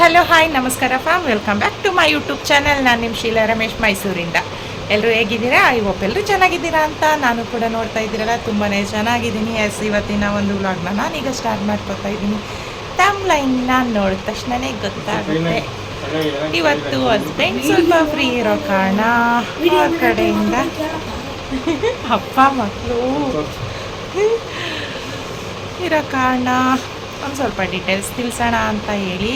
Hello hi ನಮಸ್ಕಾರ fam welcome back to my YouTube channel ನಾನು ನಿಮ್ಮ ಶೀಲಾ ರಮೇಶ್ ಮೈಸೂರಿಂದ. ಎಲ್ಲರೂ ಹೇಗಿದ್ದೀರಾ? ಐ ಹೋಪ್ ಎಲ್ಲರೂ ಚೆನ್ನಾಗಿದ್ದೀರಾ ಅಂತ ನಾನು ಕೂಡ ನೋಡ್ತಾ ಇದ್ದೀರಲ್ಲ. ತುಂಬಾ ಚೆನ್ನಾಗಿದ್ದೀನಿ. ಎಸ್ ಇವತ್ತಿನ ಒಂದು ವ್ಲಾಗ್ನ ನಾನೀಗ ಸ್ಟಾರ್ಟ್ ಮಾಡ್ಕೊತಾ ಇದ್ದೀನಿ. ಟೈಮ್ ಲೈನ್ನ ನೋಡಿದ ತಕ್ಷಣನೇ ಗೊತ್ತಾಗುತ್ತೆ. ಇವತ್ತು ಹಸ್ಬೆಂಡ್ ಸ್ವಲ್ಪ ಫ್ರೀ ಇರೋ ಕಾರಣ ಕಡೆಯಿಂದ ಅಪ್ಪ ಮಕ್ಕಳು ಇರೋ ಕಾರಣ ಒಂದು ಸ್ವಲ್ಪ ಡೀಟೇಲ್ಸ್ ತಿಳಿಸೋಣ ಅಂತ ಹೇಳಿ.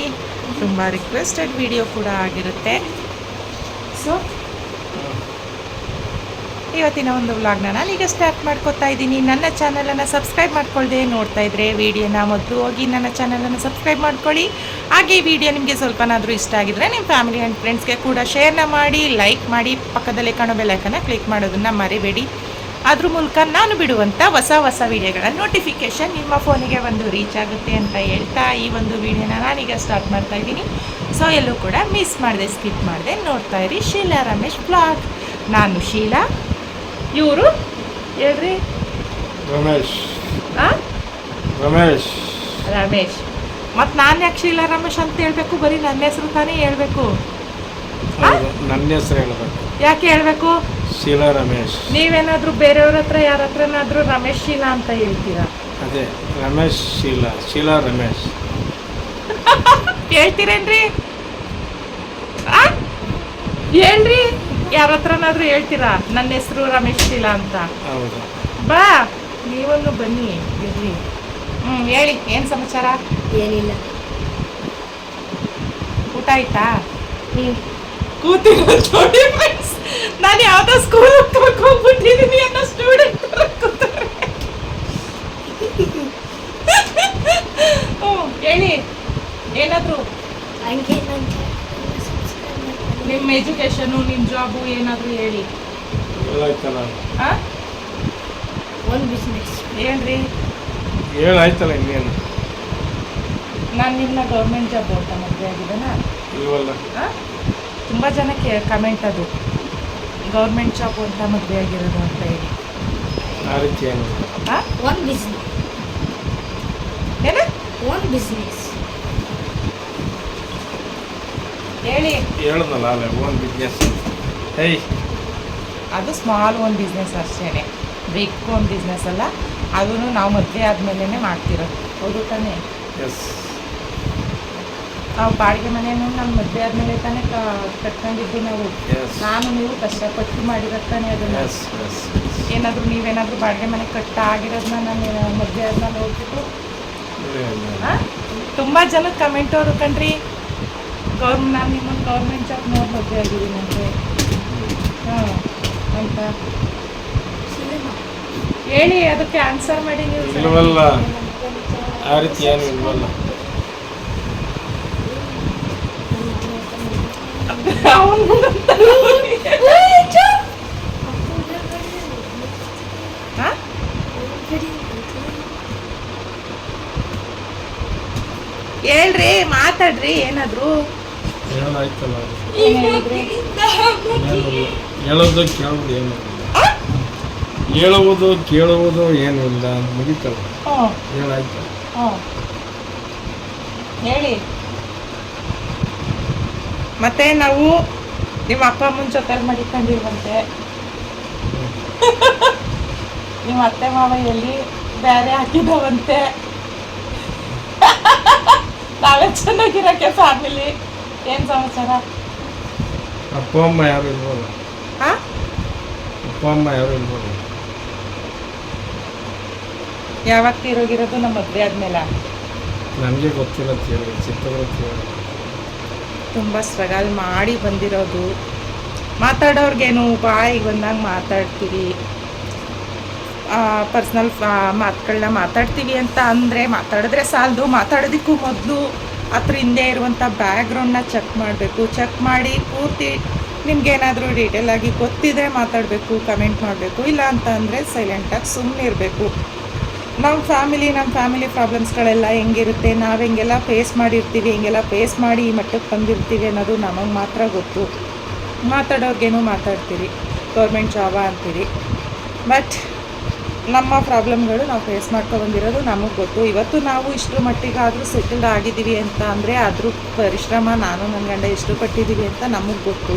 ತುಂಬ ರಿಕ್ವೆಸ್ಟೆಡ್ ವಿಡಿಯೋ ಕೂಡ ಆಗಿರುತ್ತೆ. ಸೊ ಇವತ್ತಿನ ಒಂದು ವ್ಲಾಗ್ನ ಈಗ ಸ್ಟಾರ್ಟ್ ಮಾಡ್ಕೊತಾ ಇದ್ದೀನಿ. ನನ್ನ ಚಾನಲನ್ನು ಸಬ್ಸ್ಕ್ರೈಬ್ ಮಾಡ್ಕೊಳ್ಳದೆ ನೋಡ್ತಾ ಇದ್ರೆ ವಿಡಿಯೋನ ಮೊದಲು ಹೋಗಿ ನನ್ನ ಚಾನಲನ್ನು ಸಬ್ಸ್ಕ್ರೈಬ್ ಮಾಡ್ಕೊಳ್ಳಿ. ಹಾಗೆ ವಿಡಿಯೋ ನಿಮಗೆ ಸ್ವಲ್ಪನಾದರೂ ಇಷ್ಟ ಆಗಿದ್ರೆ ನಿಮ್ಮ ಫ್ಯಾಮಿಲಿ ಆ್ಯಂಡ್ ಫ್ರೆಂಡ್ಸ್ಗೆ ಕೂಡ ಶೇರ್ನ ಮಾಡಿ ಲೈಕ್ ಮಾಡಿ, ಪಕ್ಕದಲ್ಲೇ ಕಾಣೋ ಬೆಲ್ಲೈಕನ್ನು ಕ್ಲಿಕ್ ಮಾಡೋದನ್ನು ಮರಿಬೇಡಿ. ಅದ್ರ ಮೂಲಕ ನಾನು ಬಿಡುವಂಥ ಹೊಸ ಹೊಸ ವಿಡಿಯೋಗಳ ನೋಟಿಫಿಕೇಷನ್ ನಿಮ್ಮ ಫೋನಿಗೆ ಒಂದು ರೀಚ್ ಆಗುತ್ತೆ ಅಂತ ಹೇಳ್ತಾ ಈ ಒಂದು ವಿಡಿಯೋನ ನಾನೀಗ ಸ್ಟಾರ್ಟ್ ಮಾಡ್ತಾ ಇದ್ದೀನಿ. ಸೊ ಎಲ್ಲೂ ಕೂಡ ಮಿಸ್ ಮಾಡಿದೆ ಸ್ಕಿಪ್ ಮಾಡಿದೆ ನೋಡ್ತಾ ಇರಿ ಶೀಲಾ ರಮೇಶ್ ಬ್ಲಾಗ್ ನಾನು ಶೀಲಾ. ಇವರು? ಹೇಳ್ರಿ. ರಮೇಶ್? ರಮೇಶ್. ರಮೇಶ್. ಮತ್ತು ನಾನು ಯಾಕೆ ಶೀಲಾ ರಮೇಶ್ ಅಂತ ಹೇಳಬೇಕು? ಬರೀ ನನ್ನ ಹೆಸರು ತಾನೇ ಹೇಳಬೇಕು. ನನ್ನ ಹೆಸರು ಹೇಳ್ಬೇಕು. ಯಾಕೆ ಹೇಳ್ಬೇಕು? ಶೀಲಾ ರಮೇಶ್. ನೀವೇನಾದರೂ ಬೇರೆಯವ್ರ ಹತ್ರ ಯಾರ ಹತ್ರನಾದರೂ ರಮೇಶ್ ಶೀಲಾ ಅಂತ ಹೇಳ್ತೀರಾ? ಅದೇ ರಮೇಶ್ ಶೀಲಾ ಶೀಲಾ ರಮೇಶ್. ಹೇಳ್ತೀರೇನ್ರಿ? ಆ? ಹೇಳ್ರಿ ಯಾರ ಹತ್ರನಾದ್ರೂ ಹೇಳ್ತೀರಾ? ನನ್ನ ಹೆಸರು ರಮೇಶ್ ಶೀಲಾ ಅಂತ. ಹೌದು. ಬಾ ನೀವೊಂದು ಬನ್ನಿ ಇರ್ಲಿ ಹ್ಞೂ ಹೇಳಿ ಏನು ಸಮಾಚಾರ? ಏನಿಲ್ಲ. ಊಟ ಆಯ್ತಾ? ಕೂತಿರೋದು ನೋಡಿ ಫ್ರೆಂಡ್ಸ್ ನಾನು ಯಾವುದೋ ಸ್ಕೂಲ್ ಹೋಗ್ಬಿಟ್ಟಿದ್ದೀನಿ ಅನ್ನೋ ಸ್ಟೂಡೆಂಟ್ ಹ್ಞೂ ಹೇಳಿ. ಏನಾದರೂ? ಹಂಗೆ ನಿಮ್ಮ ಎಜುಕೇಷನು ನಿಮ್ಮ ಜಾಬು ಏನಾದರೂ ಹೇಳಿ. ಹಾಂ? ಒಂದು ಬಿಸ್ನೆಸ್ ಹೇಳ್ರಿ ಹೇಳಾಯ್ತಲ್ಲ ಇನ್ನೇನು? ನಾನು ನಿಮ್ಮನ್ನ ಗೌರ್ಮೆಂಟ್ ಜಾಬ್ ಅಂತ ಮದುವೆ ಆಗಿದ್ದೇನಾ? ಇಲ್ವಲ್ಲ. ತುಂಬ ಜನಕ್ಕೆ ಕಮೆಂಟ್ ಅದು ಗೌರ್ಮೆಂಟ್ ಜಾಬ್ ಅಂತ ಮದುವೆ ಆಗಿರೋದು ಅಂತ ಹೇಳಿ. ಆ ರೀತಿ ಏನು? ಹಾಂ ಒಂದು ಬಿಸ್ನೆಸ್ ಏನು? ಒಂದು ಬಿಸ್ನೆಸ್ ಹೇಳಿ. ಹೇಳ್ದಲ್ಲ ಅಲ್ಲೇ ಓನ್ ಬಿಸ್ನೆಸ್ ಹೇಯ್ ಅದು ಸ್ಮಾಲ್ ಒಂದು ಬಿಸ್ನೆಸ್ ಅಷ್ಟೇ ಬಿಗ್ ಒಂದು ಬಿಸ್ನೆಸ್ ಅಲ್ಲ ಅದನ್ನು ನಾವು ಮದುವೆ ಆದಮೇಲೆ ಮಾಡ್ತಿರೋದು. ಹೌದು ತಾನೇ? ಎಸ್ ನಾವು ಬಾಡಿಗೆ ಮನೆಯನ್ನು ನಮ್ಮ ಮದುವೆ ಆದಮೇಲೆ ತಾನೇ ಕಟ್ಕೊಂಡಿದ್ದು ನಾವು. ನಾನು ನೀವು ಕಷ್ಟಪಟ್ಟು ಮಾಡಿರೋ ತಾನೇ ಅದನ್ನು ಏನಾದರೂ ನೀವೇನಾದರೂ ಬಾಡಿಗೆ ಮನೆ ಕಟ್ಟ ಆಗಿರೋದನ್ನ ನಾನು ಮದುವೆ ಆದ್ಮೇಲೆ ಹೋಗ್ಬಿಟ್ಟು. ತುಂಬ ಜನ ಕಮೆಂಟ್ ಅವರು ಕಣ್ರಿ ಗೌರ್ಮೆಂಟ್ ನಾನು ನಿಮ್ಮನ್ನು ಗೌರ್ಮೆಂಟ್ ಜಾಬ್ ನೋಡಿ ಮದುವೆ ಆಗಿದ್ದೀನಿ ಅಂದರೆ. ಹಾಂ ಅಂತ. ಹೇಳಿ ಅದಕ್ಕೆ ಆನ್ಸರ್ ಮಾಡಿ ನೀವು. ಆ ರೀತಿ ಏನು ಇಲ್ವಲ್ಲ ಅವ್ನು ಹಾ? ಹೇಳ್ರಿ ಮಾತಾಡ್ರಿ ಏನಾದ್ರು. ಏನ್ ಹೇಳಿದ್ರಿ ಏನಿಲ್ಲ. ಹೇಳೋದು ಕೇಳೋದು ಏನು ಹೇಳುವುದು ಕೇಳುವುದು ಏನು ಇಲ್ಲ ಮುಗಿತಲ್ಲ. ಹೇಳಾಯ್ತಲ್ಲ ಹೇಳಾಯ್ತು ಹೇಳಿ. ಮತ್ತೆ ನಾವು ನಿಮ್ಮ ಅಪ್ಪ ಅಮ್ಮನ ಜೊತೆ ಮಡಿಕೊಂಡಿರುವಂತೆ. ನಿಮ್ಮ ಅತ್ತೆ ಮಾವ ಎಲ್ಲಿ ಬೇರೆ ಹಾಕಿದವಂತೆ ನಾವೇ ಚೆನ್ನಾಗಿರಕ್ಕೆ ಫ್ಯಾಮಿಲಿ ಏನು ಸಮಾಚಾರ? ಅಪ್ಪ ಅಮ್ಮ ಯಾರು ಇಲ್ಬೋದು ಹಾಂ ಅಪ್ಪ ಅಮ್ಮ ಯಾರು ಇಲ್ಬೋದು ಯಾವತ್ತಿರೋಗಿರೋದು ನಮ್ಮ ಮದುವೆ ಆದ್ಮೇಲೆ? ನನಗೆ ಗೊತ್ತಿಲ್ಲ ಚಿಕ್ಕವರು ಕೇಳಿ ತುಂಬ ಸ್ಟ್ರಗಲ್ ಮಾಡಿ ಬಂದಿರೋದು. ಮಾತಾಡೋರ್ಗೇನು ಬಾಯಿಗೆ ಬಂದಾಗ ಮಾತಾಡ್ತೀವಿ ಪರ್ಸ್ನಲ್ ಮಾತುಗಳನ್ನ ಮಾತಾಡ್ತೀವಿ ಅಂತ ಅಂದರೆ ಮಾತಾಡಿದ್ರೆ ಸಾಲದು, ಮಾತಾಡೋದಕ್ಕೂ ಮೊದಲು ಅದ್ರ ಹಿಂದೆ ಇರುವಂಥ ಬ್ಯಾಕ್ಗ್ರೌಂಡ್ನ ಚೆಕ್ ಮಾಡಬೇಕು. ಚೆಕ್ ಮಾಡಿ ಪೂರ್ತಿ ನಿಮ್ಗೇನಾದರೂ ಡೀಟೇಲಾಗಿ ಗೊತ್ತಿದ್ರೆ ಮಾತಾಡಬೇಕು ಕಮೆಂಟ್ ಮಾಡಬೇಕು. ಇಲ್ಲ ಅಂತ ಅಂದರೆ ಸೈಲೆಂಟಾಗಿ ಸುಮ್ಮನೆ ಇರಬೇಕು ನಮ್ಮ ಫ್ಯಾಮಿಲಿ ನಮ್ಮ ಫ್ಯಾಮಿಲಿ ಪ್ರಾಬ್ಲಮ್ಸ್ಗಳೆಲ್ಲ ಹೆಂಗಿರುತ್ತೆ? ನಾವು ಹೆಂಗೆಲ್ಲ ಫೇಸ್ ಮಾಡಿರ್ತೀವಿ, ಹೆಂಗೆಲ್ಲ ಫೇಸ್ ಮಾಡಿ ಈ ಮಟ್ಟಕ್ಕೆ ಬಂದಿರ್ತೀವಿ ಅನ್ನೋದು ನಮಗೆ ಮಾತ್ರ ಗೊತ್ತು. ಮಾತಾಡೋರ್ಗೇನು ಮಾತಾಡ್ತೀರಿ. ಗೌರ್ಮೆಂಟ್ ಜಾಬ ಅಂತೀರಿ. ಬಟ್ ನಮ್ಮ ಪ್ರಾಬ್ಲಮ್ಗಳು ನಾವು ಫೇಸ್ ಮಾಡ್ಕೊಂಡು ಬಂದಿರೋದು ನಮಗೆ ಗೊತ್ತು. ಇವತ್ತು ನಾವು ಇಷ್ಟರ ಮಟ್ಟಿಗಾದರೂ ಸೆಟಲ್ಡ್ ಆಗಿದ್ದೀವಿ ಅಂತ ಅಂದರೆ ಅದ್ರ ಪರಿಶ್ರಮ. ನಾನು ನನ್ನ ಗಂಡ ಎಷ್ಟು ಪಟ್ಟಿದ್ದೀವಿ ಅಂತ ನಮಗೆ ಗೊತ್ತು.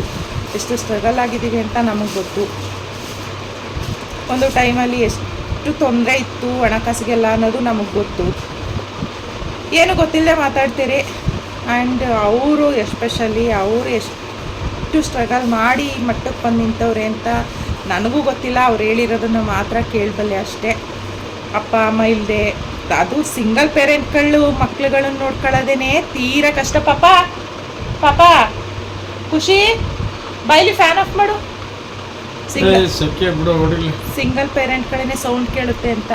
ಎಷ್ಟು ಸ್ಟ್ರಗಲ್ ಆಗಿದ್ದೀವಿ ಅಂತ ನಮಗೆ ಗೊತ್ತು. ಒಂದು ಟೈಮಲ್ಲಿ ಎಷ್ಟು ತೊಂದರೆ ಇತ್ತು ಹಣಕಾಸಿಗೆಲ್ಲ ಅನ್ನೋದು ನಮಗೆ ಗೊತ್ತು. ಏನು ಗೊತ್ತಿಲ್ಲದೆ ಮಾತಾಡ್ತೀರಿ? ಆ್ಯಂಡ್ ಅವರು ಎಸ್ಪೆಷಲಿ ಅವರು ಎಷ್ಟು ಸ್ಟ್ರಗಲ್ ಮಾಡಿ ಮಟ್ಟಕ್ಕೆ ಬಂದು ನಿಂತವ್ರೆ ಅಂತ ನನಗೂ ಗೊತ್ತಿಲ್ಲ. ಅವ್ರು ಹೇಳಿರೋದನ್ನು ಮಾತ್ರ ಕೇಳಬಲ್ಲೆ ಅಷ್ಟೇ. ಅಪ್ಪ, ಅಮ್ಮ ಇಲ್ಲದೆ ಅದು ಸಿಂಗಲ್ ಪೇರೆಂಟ್ಗಳು ಮಕ್ಕಳುಗಳನ್ನು ನೋಡ್ಕೊಳ್ಳೋದೇನೆ ತೀರ ಕಷ್ಟ. ಪಾಪ ಪಾಪ, ಖುಷಿ. ಬೈಲಿ ಫ್ಯಾನ್ ಆಫ್ ಮಾಡು. ಸಿಂಗಲ್ ಪೇರೆಂಟ್ ಪೇರೆಂಟ್ಗಳೇ ಸೌಂಡ್ ಕೇಳುತ್ತೆ ಅಂತ.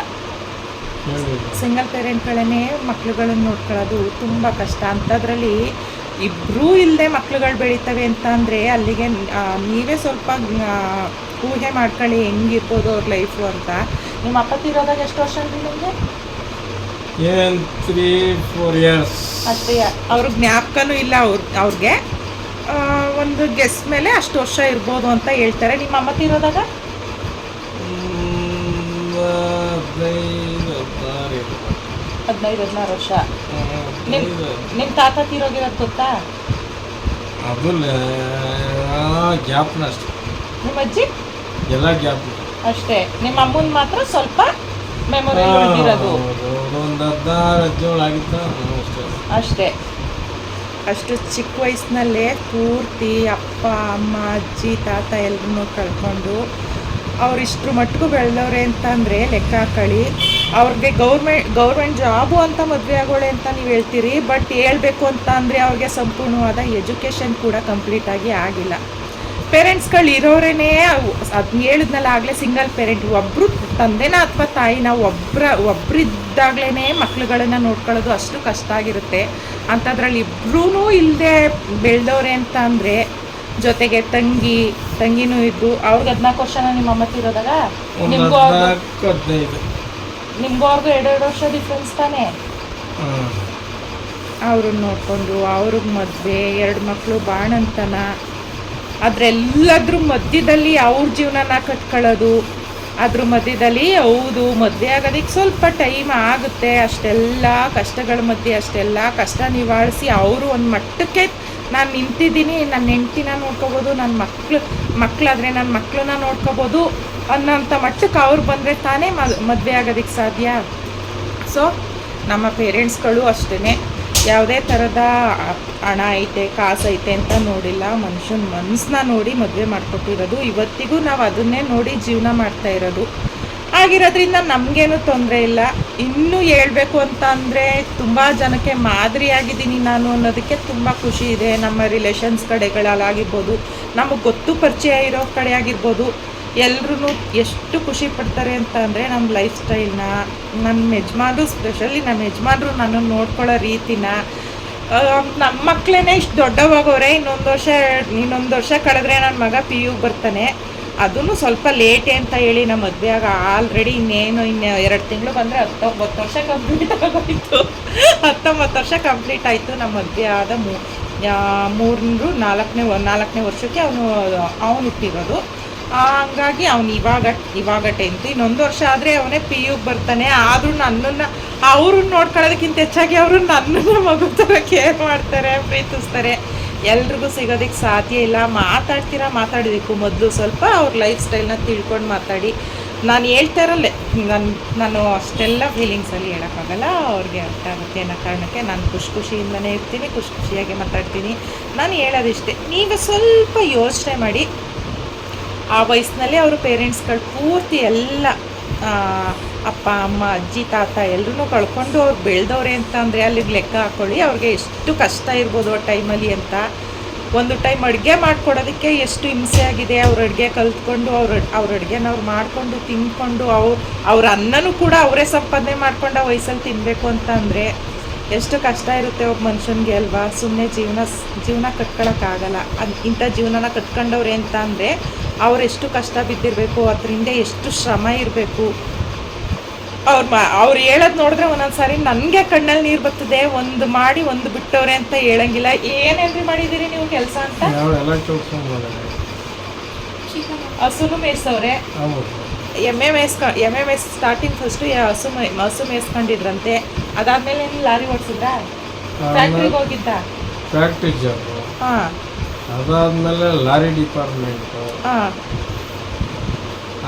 ಸಿಂಗಲ್ ಪೇರೆಂಟ್ಗಳೇ ಮಕ್ಳುಗಳನ್ನ ನೋಡ್ಕೊಳ್ಳೋದು ತುಂಬ ಕಷ್ಟ. ಅಂಥದ್ರಲ್ಲಿ ಇಬ್ಬರೂ ಇಲ್ಲದೆ ಮಕ್ಳುಗಳು ಬೆಳೀತವೆ ಅಂತ ಅಂದರೆ ಅಲ್ಲಿಗೆ ನೀವೇ ಸ್ವಲ್ಪ ಊಹೆ ಮಾಡ್ಕೊಳ್ಳಿ ಹೆಂಗಿರ್ಬೋದು ಅವ್ರ ಲೈಫು ಅಂತ. ನಿಮ್ಮ ಅಪ್ಪ ತೀರೋದಾಗ ಎಷ್ಟು ವರ್ಷ ಅಂದ್ರಿ ನಿಮಗೆ? ತ್ರೀ ಫೋರ್ ಇಯರ್ಸ್ ಅಷ್ಟೇ ಅವ್ರ ಜ್ಞಾಪಕನೂ ಇಲ್ಲ ಅವ್ರ ಅವ್ರಿಗೆ. ಒಂದು ಗೆಸ್ ಮೇಲೆ ಅಷ್ಟು ವರ್ಷ ಇರ್ಬೋದು ಅಂತ ಹೇಳ್ತಾರೆ. ನಿಮ್ಮ ಅಮ್ಮ ತೀರೋದಾಗ? ಹದಿನೈದು ಹದಿನಾರು ವರ್ಷ. ಹದಿನೈದು ನಿಮ್ಮ ತಾತ ತೀರೋಗಿರೋದು ಗೊತ್ತಾ? ಅದು ಗ್ಯಾಪ್ನ ಅಷ್ಟೆ. ನಿಮ್ಮ ಅಜ್ಜಿ? ಎಲ್ಲ ಗ್ಯಾಪ್. ಅಷ್ಟೇ. ನಿಮ್ಮ ಅಮ್ಮನ ಮಾತ್ರ ಸ್ವಲ್ಪ ಮೆಮೊರಿ ಉಳಿದಿರೋದು. ಒಂದು ಹದಿನಾರು ಹದಿನೇಳು ಆಗಿತ್ತ. ಅಷ್ಟೇ. ಅಷ್ಟೇ ಚಿಕ್ಕ ವಯಸ್ಸಿನಲ್ಲೇ ಪೂರ್ತಿ ಅಪ್ಪ, ಅಮ್ಮ, ಅಜ್ಜಿ, ತಾತ ಎಲ್ಲರನ್ನೂ ಕಳ್ಕೊಂಡು ಅವ್ರು ಇಷ್ಟರ ಮಟ್ಟಿಗೂ ಬೆಳೆದವ್ರೆ ಅಂತಂದರೆ ಲೆಕ್ಕ ಹಾಕಳಿ ಅವ್ರಿಗೆ ಗೌರ್ಮೆಂಟ್ ಗೌರ್ಮೆಂಟ್ ಜಾಬು ಅಂತ ಮದುವೆ ಆಗೋಳೆ ಅಂತ ನೀವು ಹೇಳ್ತೀರಿ, ಬಟ್ ಹೇಳಬೇಕು ಅಂತ ಅಂದರೆ ಅವ್ರಿಗೆ ಸಂಪೂರ್ಣವಾದ ಎಜುಕೇಷನ್ ಕೂಡ ಕಂಪ್ಲೀಟಾಗಿ ಆಗಿಲ್ಲ. ಪೇರೆಂಟ್ಸ್ಗಳು ಇರೋರೇ ಅದನ್ನ ಹೇಳಿದ್ನಲ್ಲ ಆಗಲೇ ಸಿಂಗಲ್ ಪೇರೆಂಟ್ ಒಬ್ಬರು ತಂದೆನ ಅಥವಾ ತಾಯಿನ ಒಬ್ಬರ ಒಬ್ಬರಿದ್ದಾಗಲೇ ಮಕ್ಳುಗಳನ್ನು ನೋಡ್ಕೊಳ್ಳೋದು ಅಷ್ಟು ಕಷ್ಟ ಆಗಿರುತ್ತೆ. ಅಂಥದ್ರಲ್ಲಿ ಇಬ್ಬರೂ ಇಲ್ಲದೆ ಬೆಳೆದವ್ರೆ ಅಂತ ಅಂದರೆ ಜೊತೆಗೆ ತಂಗಿ ತಂಗಿನೂ ಇದ್ದು ಅವ್ರಿಗೆ ಹದಿನಾಲ್ಕು ವರ್ಷನ ನಿಮ್ಮ ಅಮ್ಮ ಇರೋದಾಗ ನಿಮಗೂ ನಿಮಗೂ ಅವ್ರಿಗೂ ಎರಡೆರಡು ವರ್ಷ ಡಿಫ್ರೆನ್ಸ್ ತಾನೇ? ಅವ್ರನ್ನ ನೋಡಿಕೊಂಡು ಅವ್ರಿಗೆ ಮದುವೆ ಎರಡು ಮಕ್ಕಳು ಬಾಣಂತನ ಅದ್ರೆಲ್ಲದ್ರ ಮಧ್ಯದಲ್ಲಿ ಅವ್ರ ಜೀವನನ ಕಟ್ಕೊಳ್ಳೋದು ಅದ್ರ ಮಧ್ಯದಲ್ಲಿ ಹೌದು, ಮದುವೆ ಆಗೋದಕ್ಕೆ ಸ್ವಲ್ಪ ಟೈಮ್ ಆಗುತ್ತೆ. ಅಷ್ಟೆಲ್ಲ ಕಷ್ಟಗಳ ಮಧ್ಯೆ, ಅಷ್ಟೆಲ್ಲ ಕಷ್ಟ ನಿವಾರಿಸಿ ಅವರು ಒಂದು ಮಟ್ಟಕ್ಕೆ ನಾನು ನಿಂತಿದ್ದೀನಿ ನನ್ನ ಹೆಂಡ್ತಿನ ನೋಡ್ಕೋಬೋದು ನನ್ನ ಮಕ್ಳು ಮಕ್ಕಳಾದರೆ ನನ್ನ ಮಕ್ಕಳನ್ನ ನೋಡ್ಕೋಬೋದು ಅನ್ನೋಂಥ ಮಟ್ಟಕ್ಕೆ ಅವ್ರು ಬಂದರೆ ತಾನೇ ಮದುವೆ ಆಗೋದಕ್ಕೆ ಸಾಧ್ಯ. ಸೊ ನಮ್ಮ ಪೇರೆಂಟ್ಸ್ಗಳು ಅಷ್ಟೇ ಯಾವುದೇ ಥರದ ಹಣ ಐತೆ, ಕಾಸು ಐತೆ ಅಂತ ನೋಡಿಲ್ಲ. ಮನುಷ್ಯನ ಮನಸ್ಸನ್ನ ನೋಡಿ ಮದುವೆ ಮಾಡಿಕೊಟ್ಟಿರೋದು. ಇವತ್ತಿಗೂ ನಾವು ಅದನ್ನೇ ನೋಡಿ ಜೀವನ ಮಾಡ್ತಾ ಇರೋದು. ಆಗಿರೋದ್ರಿಂದ ನಮಗೇನು ತೊಂದರೆ ಇಲ್ಲ. ಇನ್ನೂ ಹೇಳಬೇಕು ಅಂತ ಅಂದರೆ ತುಂಬ ಜನಕ್ಕೆ ಮಾದರಿಯಾಗಿದ್ದೀನಿ ನಾನು ಅನ್ನೋದಕ್ಕೆ ತುಂಬ ಖುಷಿ ಇದೆ. ನಮ್ಮ ರಿಲೇಷನ್ಸ್ ಕಡೆಗಳಲ್ಲಾಗಿರ್ಬೋದು, ನಮಗೆ ಗೊತ್ತು ಪರಿಚಯ ಇರೋ ಕಡೆ ಆಗಿರ್ಬೋದು. ಎಲ್ರೂ ಎಷ್ಟು ಖುಷಿ ಪಡ್ತಾರೆ ಅಂತ ಅಂದರೆ ನಮ್ಮ ಲೈಫ್ ಸ್ಟೈಲ್ನ ನಮ್ಮ ಯಜಮಾನ್ರು ಸ್ಪೆಷಲಿ ನಮ್ಮ ಯಜಮಾನ್ರು ನನ್ನನ್ನು ನೋಡ್ಕೊಳ್ಳೋ ರೀತಿನ ನಮ್ಮ ಮಕ್ಕಳೇ ಇಷ್ಟು ದೊಡ್ಡವಾಗೋರೆ, ಇನ್ನೊಂದು ವರ್ಷ ಇನ್ನೊಂದು ವರ್ಷ ಕಳೆದ್ರೆ ನನ್ನ ಮಗ ಪಿ ಯು ಬರ್ತಾನೆ. ಅದೂ ಸ್ವಲ್ಪ ಲೇಟೆ ಅಂತ ಹೇಳಿ ನಮ್ಮ ಮದುವೆ ಆಗ ಆಲ್ರೆಡಿ ಇನ್ನೇನು ಇನ್ನು ಎರಡು ತಿಂಗಳು ಬಂದರೆ ಹತ್ತೊಂಬತ್ತು ವರ್ಷ ಕಂಪ್ಲೀಟ್ ಆಗೋಯಿತು. ಹತ್ತೊಂಬತ್ತು ವರ್ಷ ಕಂಪ್ಲೀಟ್ ಆಯಿತು ನಮ್ಮ ಮದುವೆ ಆದ ಮೂ ಮೂರು ನಾಲ್ಕನೇ ನಾಲ್ಕನೇ ವರ್ಷಕ್ಕೆ ಅವನು ಅವನು ಹುಟ್ಟಿರೋದು. ಹಂಗಾಗಿ ಅವ್ನು ಇವಾಗ ಇವಾಗ ಟೆಂತ್ ಇನ್ನೊಂದು ವರ್ಷ ಆದರೆ ಅವನೇ ಪಿ ಯುಗೆ ಬರ್ತಾನೆ. ಆದರೂ ನನ್ನನ್ನು ಅವ್ರನ್ನ ನೋಡ್ಕೊಳ್ಳೋದಕ್ಕಿಂತ ಹೆಚ್ಚಾಗಿ ಅವರು ನನ್ನನ್ನು ಮಗು ಥರ ಕೇರ್ ಮಾಡ್ತಾರೆ, ಪ್ರೀತಿಸ್ತಾರೆ. ಎಲ್ರಿಗೂ ಸಿಗೋದಕ್ಕೆ ಸಾಧ್ಯ ಇಲ್ಲ. ಮಾತಾಡ್ತೀರಾ ಮಾತಾಡೋದಕ್ಕೂ ಮೊದಲು ಸ್ವಲ್ಪ ಅವ್ರ ಲೈಫ್ ಸ್ಟೈಲ್ನ ತಿಳ್ಕೊಂಡು ಮಾತಾಡಿ. ನಾನು ಹೇಳ್ತಾ ಇರಲ್ಲೇ, ನಾನು ನಾನು ಅಷ್ಟೆಲ್ಲ ಫೀಲಿಂಗ್ಸಲ್ಲಿ ಹೇಳೋಕ್ಕಾಗಲ್ಲ ಅವ್ರಿಗೆ ಅರ್ಥ ಆಗುತ್ತೆ ಅನ್ನೋ ಕಾರಣಕ್ಕೆ ನಾನು ಖುಷಿ ಖುಷಿಯಿಂದನೇ ಇರ್ತೀನಿ ಖುಷಿ ಖುಷಿಯಾಗಿ ಮಾತಾಡ್ತೀನಿ. ನಾನು ಹೇಳೋದಿಷ್ಟೇ. ನೀವು ಸ್ವಲ್ಪ ಯೋಚನೆ ಮಾಡಿ. ಆ ವಯಸ್ಸಿನಲ್ಲಿ ಅವರು ಪೇರೆಂಟ್ಸ್ಗಳು ಪೂರ್ತಿ ಎಲ್ಲ ಅಪ್ಪ, ಅಮ್ಮ, ಅಜ್ಜಿ, ತಾತ ಎಲ್ಲರೂ ಕಳ್ಕೊಂಡು ಅವ್ರು ಬೆಳೆದವ್ರೆ ಅಂತ ಅಂದರೆ ಅಲ್ಲಿಗೆ ಲೆಕ್ಕ ಹಾಕ್ಕೊಳ್ಳಿ ಅವ್ರಿಗೆ ಎಷ್ಟು ಕಷ್ಟ ಇರ್ಬೋದು ಆ ಟೈಮಲ್ಲಿ ಅಂತ. ಒಂದು ಟೈಮ್ ಅಡುಗೆ ಮಾಡಿಕೊಡೋದಕ್ಕೆ ಎಷ್ಟು ಹಿಂಸೆ ಆಗಿದೆ. ಅವ್ರ ಅಡುಗೆ ಕಲ್ತ್ಕೊಂಡು ಅವ್ರ ಅವ್ರ ಅಡುಗೆನ ಅವ್ರು ಮಾಡಿಕೊಂಡು ತಿಂದ್ಕೊಂಡು ಅವ್ರು ಅವ್ರ ಅನ್ನನೂ ಕೂಡ ಅವರೇ ಸಂಪಾದನೆ ಮಾಡ್ಕೊಂಡು ಆ ವಯಸ್ಸಲ್ಲಿ ತಿನ್ನಬೇಕು ಅಂತ ಅಂದರೆ ಎಷ್ಟು ಕಷ್ಟ ಇರುತ್ತೆ ಒಬ್ಬ ಮನುಷ್ಯನಿಗೆ ಅಲ್ವಾ? ಸುಮ್ಮನೆ ಜೀವನ ಜೀವನ ಕಟ್ಕೊಳಕ್ಕಾಗಲ್ಲ. ಅದು ಇಂಥ ಜೀವನನ ಕಟ್ಕೊಂಡವ್ರೆ ಅಂತ ಅಂದರೆ ಅವ್ರು ಎಷ್ಟು ಕಷ್ಟ ಬಿದ್ದಿರಬೇಕು ಅದರಿಂದ ಎಷ್ಟು ಶ್ರಮ ಇರಬೇಕು. ಅವ್ರು ಮಾ ಅವ್ರು ಹೇಳೋದು ನೋಡಿದ್ರೆ ಒಂದೊಂದು ಸಾರಿ ನನಗೆ ಕಣ್ಣಲ್ಲಿ ನೀರು ಬರ್ತದೆ ಒಂದು ಮಾಡಿ ಒಂದು ಬಿಟ್ಟವ್ರೆ ಅಂತ ಹೇಳಂಗಿಲ್ಲ. ಏನೇನ್ರಿ ಮಾಡಿದ್ದೀರಿ ನೀವು ಕೆಲಸ ಅಂತ? ಹಸುನು ಮೇಯ್ಸವ್ರೆ? ಹೌದು M M S M M S starting first ಹಸು ಮೇ ಹಸು ಮೇಯಿಸ್ಕೊಂಡಿದ್ರಂತೆ. ಅದಾದ್ಮೇಲೆ ಏನು ಲಾರಿ ಓಡಿಸಿದ್ರ? ಫ್ಯಾಕ್ಟ್ರಿಗೆ ಹೋಗಿದ್ದ ಫ್ಯಾಕ್ಟ್ರಿ ಜಾಬ್ ಹಾಂ. ಅದಾದ್ಮೇಲೆ ಲಾರಿ ಡಿಪಾರ್ಟ್ಮೆಂಟ್ ಹಾಂ.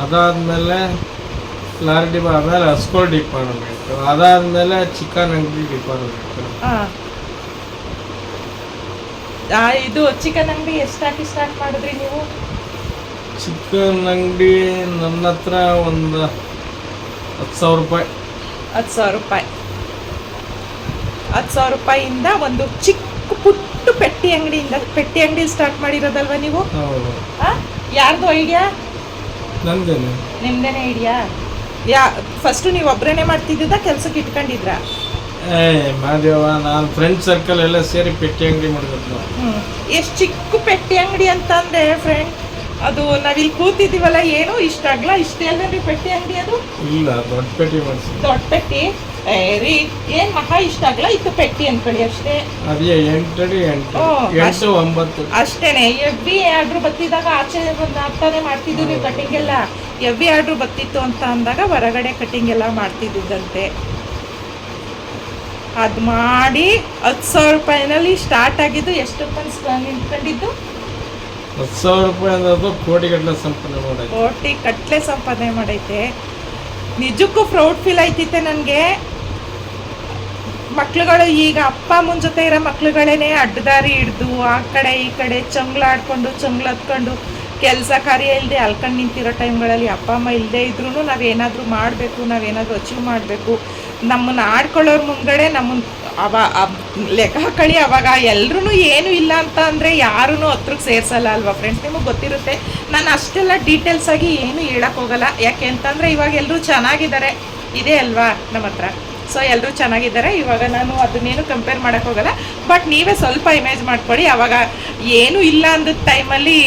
ಅದಾದ್ಮೇಲೆ ಲಾರಿ ಡಿಪಾ ಆಮೇಲೆ ಹಸ್ಕೋಲ್ ಡಿಪಾರ್ಟ್ಮೆಂಟು ಅದಾದ್ಮೇಲೆ ಚಿಕನ್ ಅಂಗಡಿ ಡಿಪಾರ್ಟ್ಮೆಂಟು ಹಾಂ. ಇದು ಚಿಕನ್ ಅಂಗಡಿ ಎಷ್ಟು ಹಾಕಿ ಸ್ಟಾರ್ಟ್ ಮಾಡಿದ್ರಿ ನೀವು? ಚಿಕನ್ ಅಂಗಡಿ ನನ್ನ ಹತ್ರ ಒಂದು ಹತ್ತು ಸಾವಿರ ರೂಪಾಯಿ. ಹತ್ತು ಸಾವಿರ ರೂಪಾಯಿ. ಹತ್ತು ಸಾವಿರ ರೂಪಾಯಿಯಿಂದ ಒಂದು ಚಿಕ್ಕ ಪುಟ್ಟ ಪೆಟ್ಟಿ ಅಂಗಡಿಯಿಂದ ಪೆಟ್ಟಿ ಅಂಗಡಿ ಸ್ಟಾರ್ಟ್ ಮಾಡಿರೋದಲ್ವಾ ನೀವು? ಹೌದು? ಯಾರ್ದು ಐಡಿಯಾ ನಂದೇನೆ ನಿಮ್ದೇನೆ ಐಡಿಯಾ ಯಾ ಫಸ್ಟು ನೀವು ಒಬ್ಬರೇ ಮಾಡ್ತಿದ್ದ ಕೆಲ್ಸಕ್ಕೆ ಇಟ್ಕೊಂಡಿದ್ರ? ಏ ಮಾದೇವ ನಾನು ಫ್ರೆಂಡ್ ಸರ್ಕಲ್ ಎಲ್ಲ ಸೇರಿ ಪೆಟ್ಟಿ ಅಂಗಡಿ ಮಾಡಿದ್ರು ಎಷ್ಟು ಚಿಕ್ಕ ಪೆಟ್ಟಿ ಅಂಗಡಿ ಅಂತ ಅಂದ್ರೆ ಫ್ರೆಂಡ್ ಅದು ನಾವಿಲ್ಲಿ ಕೂತಿದ್ದೀವಲ್ಲ ಏನು ಇಷ್ಟ ಆಗಲ್ಲ ಇಷ್ಟೇ ಅಲ್ವೇನ್ರಿ ಪೆಟ್ಟಿ ಅಂಗಡಿ ಅದು? ಇಲ್ಲ ದೊಡ್ಡ ಪೆಟ್ಟಿ ಮಾಡಿಸಿ ದೊಡ್ಡ ಪೆಟ್ಟಿ? ಏ ರೀ ಏನ್ ಮಹಾ ಇಷ್ಟ ಆಗಲ್ಲ ಇತ್ತು ಪೆಟ್ಟಿ ಅನ್ಕೊಳ್ಳಿ ಅಷ್ಟೇ. ಅದೇ ಎಂಟಡಿ ಎಂಟು ಓ, ಎಂಟು ಒಂಬತ್ತು. ಅಷ್ಟೇನೆ ಎವ್ವಿ ಆರ್ಡ್ರ್ ಬತ್ತಿದಾಗ ಆಚೆ ಒಂದು ಆಗ್ತಾನೆ ಮಾಡ್ತಿದ್ವಿ ನೀವು ಕಟಿಂಗ್ ಎಲ್ಲ. ಎವ್ವಿ ಆರ್ಡ್ರ್ ಬತ್ತಿತ್ತು ಅಂತ ಅಂದಾಗ ಹೊರಗಡೆ ಕಟಿಂಗ್ ಎಲ್ಲ ಮಾಡ್ತಿದ್ದಂತೆ ಅದು ಮಾಡಿ ಹತ್ತು ಸಾವಿರ ರೂಪಾಯಿನಲ್ಲಿ ಸ್ಟಾರ್ಟ್ ಆಗಿದ್ದು ಎಷ್ಟು ರೂಪಾಯಿ ನಿಂತ್ಕೊಂಡಿದ್ದು ಹತ್ತು ಸಾವಿರ ರೂಪಾಯಿ ಅನ್ನೋದು ಕೋಟಿಗಟ್ಟಲೆ ಸಂಪಾದನೆ ಮಾಡೈತೆ. ಕೋಟಿ ಕಟ್ಲೆ ಸಂಪಾದನೆ ಮಾಡೈತೆ. ನಿಜಕ್ಕೂ ಪ್ರೌಡ್ ಫೀಲ್ ಆಯ್ತಿತ್ತೆ ನನಗೆ. ಮಕ್ಳುಗಳು ಈಗ ಅಪ್ಪ ಅಮ್ಮನ ಜೊತೆ ಇರೋ ಮಕ್ಳುಗಳೇನೆ ಅಡ್ಡದಾರಿ ಹಿಡ್ದು, ಆ ಕಡೆ ಈ ಕಡೆ ಚಂಗ್ಲಾಡ್ಕೊಂಡು ಚಂಗ್ಲತ್ಕೊಂಡು ಕೆಲಸ ಕಾರ್ಯ ಇಲ್ಲದೆ ಅಲ್ಕೊಂಡು ನಿಂತಿರೋ ಟೈಮ್ಗಳಲ್ಲಿ ಅಪ್ಪ ಅಮ್ಮ ಇಲ್ಲದೆ ಇದ್ರೂ ನಾವೇನಾದರೂ ಮಾಡಬೇಕು, ನಾವೇನಾದರೂ ಅಚೀವ್ ಮಾಡಬೇಕು. ನಮ್ಮನ್ನು ಆಡ್ಕೊಳ್ಳೋರ್ ಮುಂದ್ಗಡೆ ನಮ್ಮನ್ನ ಅವ ಲೆಕ್ಕ ಹಾಕೊಳ್ಳಿ, ಅವಾಗ ಎಲ್ಲರೂ ಏನು ಇಲ್ಲ ಅಂತ ಅಂದರೆ ಯಾರೂ ಹತ್ರಕ್ಕೆ ಸೇರಿಸಲ್ಲ ಅಲ್ವಾ ಫ್ರೆಂಡ್ಸ್ ನಿಮಗೆ ಗೊತ್ತಿರುತ್ತೆ, ನಾನು ಅಷ್ಟೆಲ್ಲ ಡೀಟೇಲ್ಸ್ ಆಗಿ ಏನು ಹೇಳಕ್ಕೆ ಹೋಗಲ್ಲ. ಯಾಕೆ ಅಂತಂದರೆ ಇವಾಗ ಎಲ್ಲರೂ ಚೆನ್ನಾಗಿದ್ದಾರೆ. ಇದೆ ಅಲ್ವಾ ನಮ್ಮ ಹತ್ರ? ಸೊ ಎಲ್ಲರೂ ಚೆನ್ನಾಗಿದ್ದಾರೆ. ಇವಾಗ ನಾನು ಅದನ್ನೇನು ಕಂಪೇರ್ ಮಾಡೋಕ್ಕೆ ಹೋಗಲ್ಲ. ಬಟ್ ನೀವೇ ಸ್ವಲ್ಪ ಇಮೇಜ್ ಮಾಡ್ಕೊಳ್ಳಿ ಅವಾಗ ಏನು ಇಲ್ಲ ಅಂದ ಟೈಮಲ್ಲಿ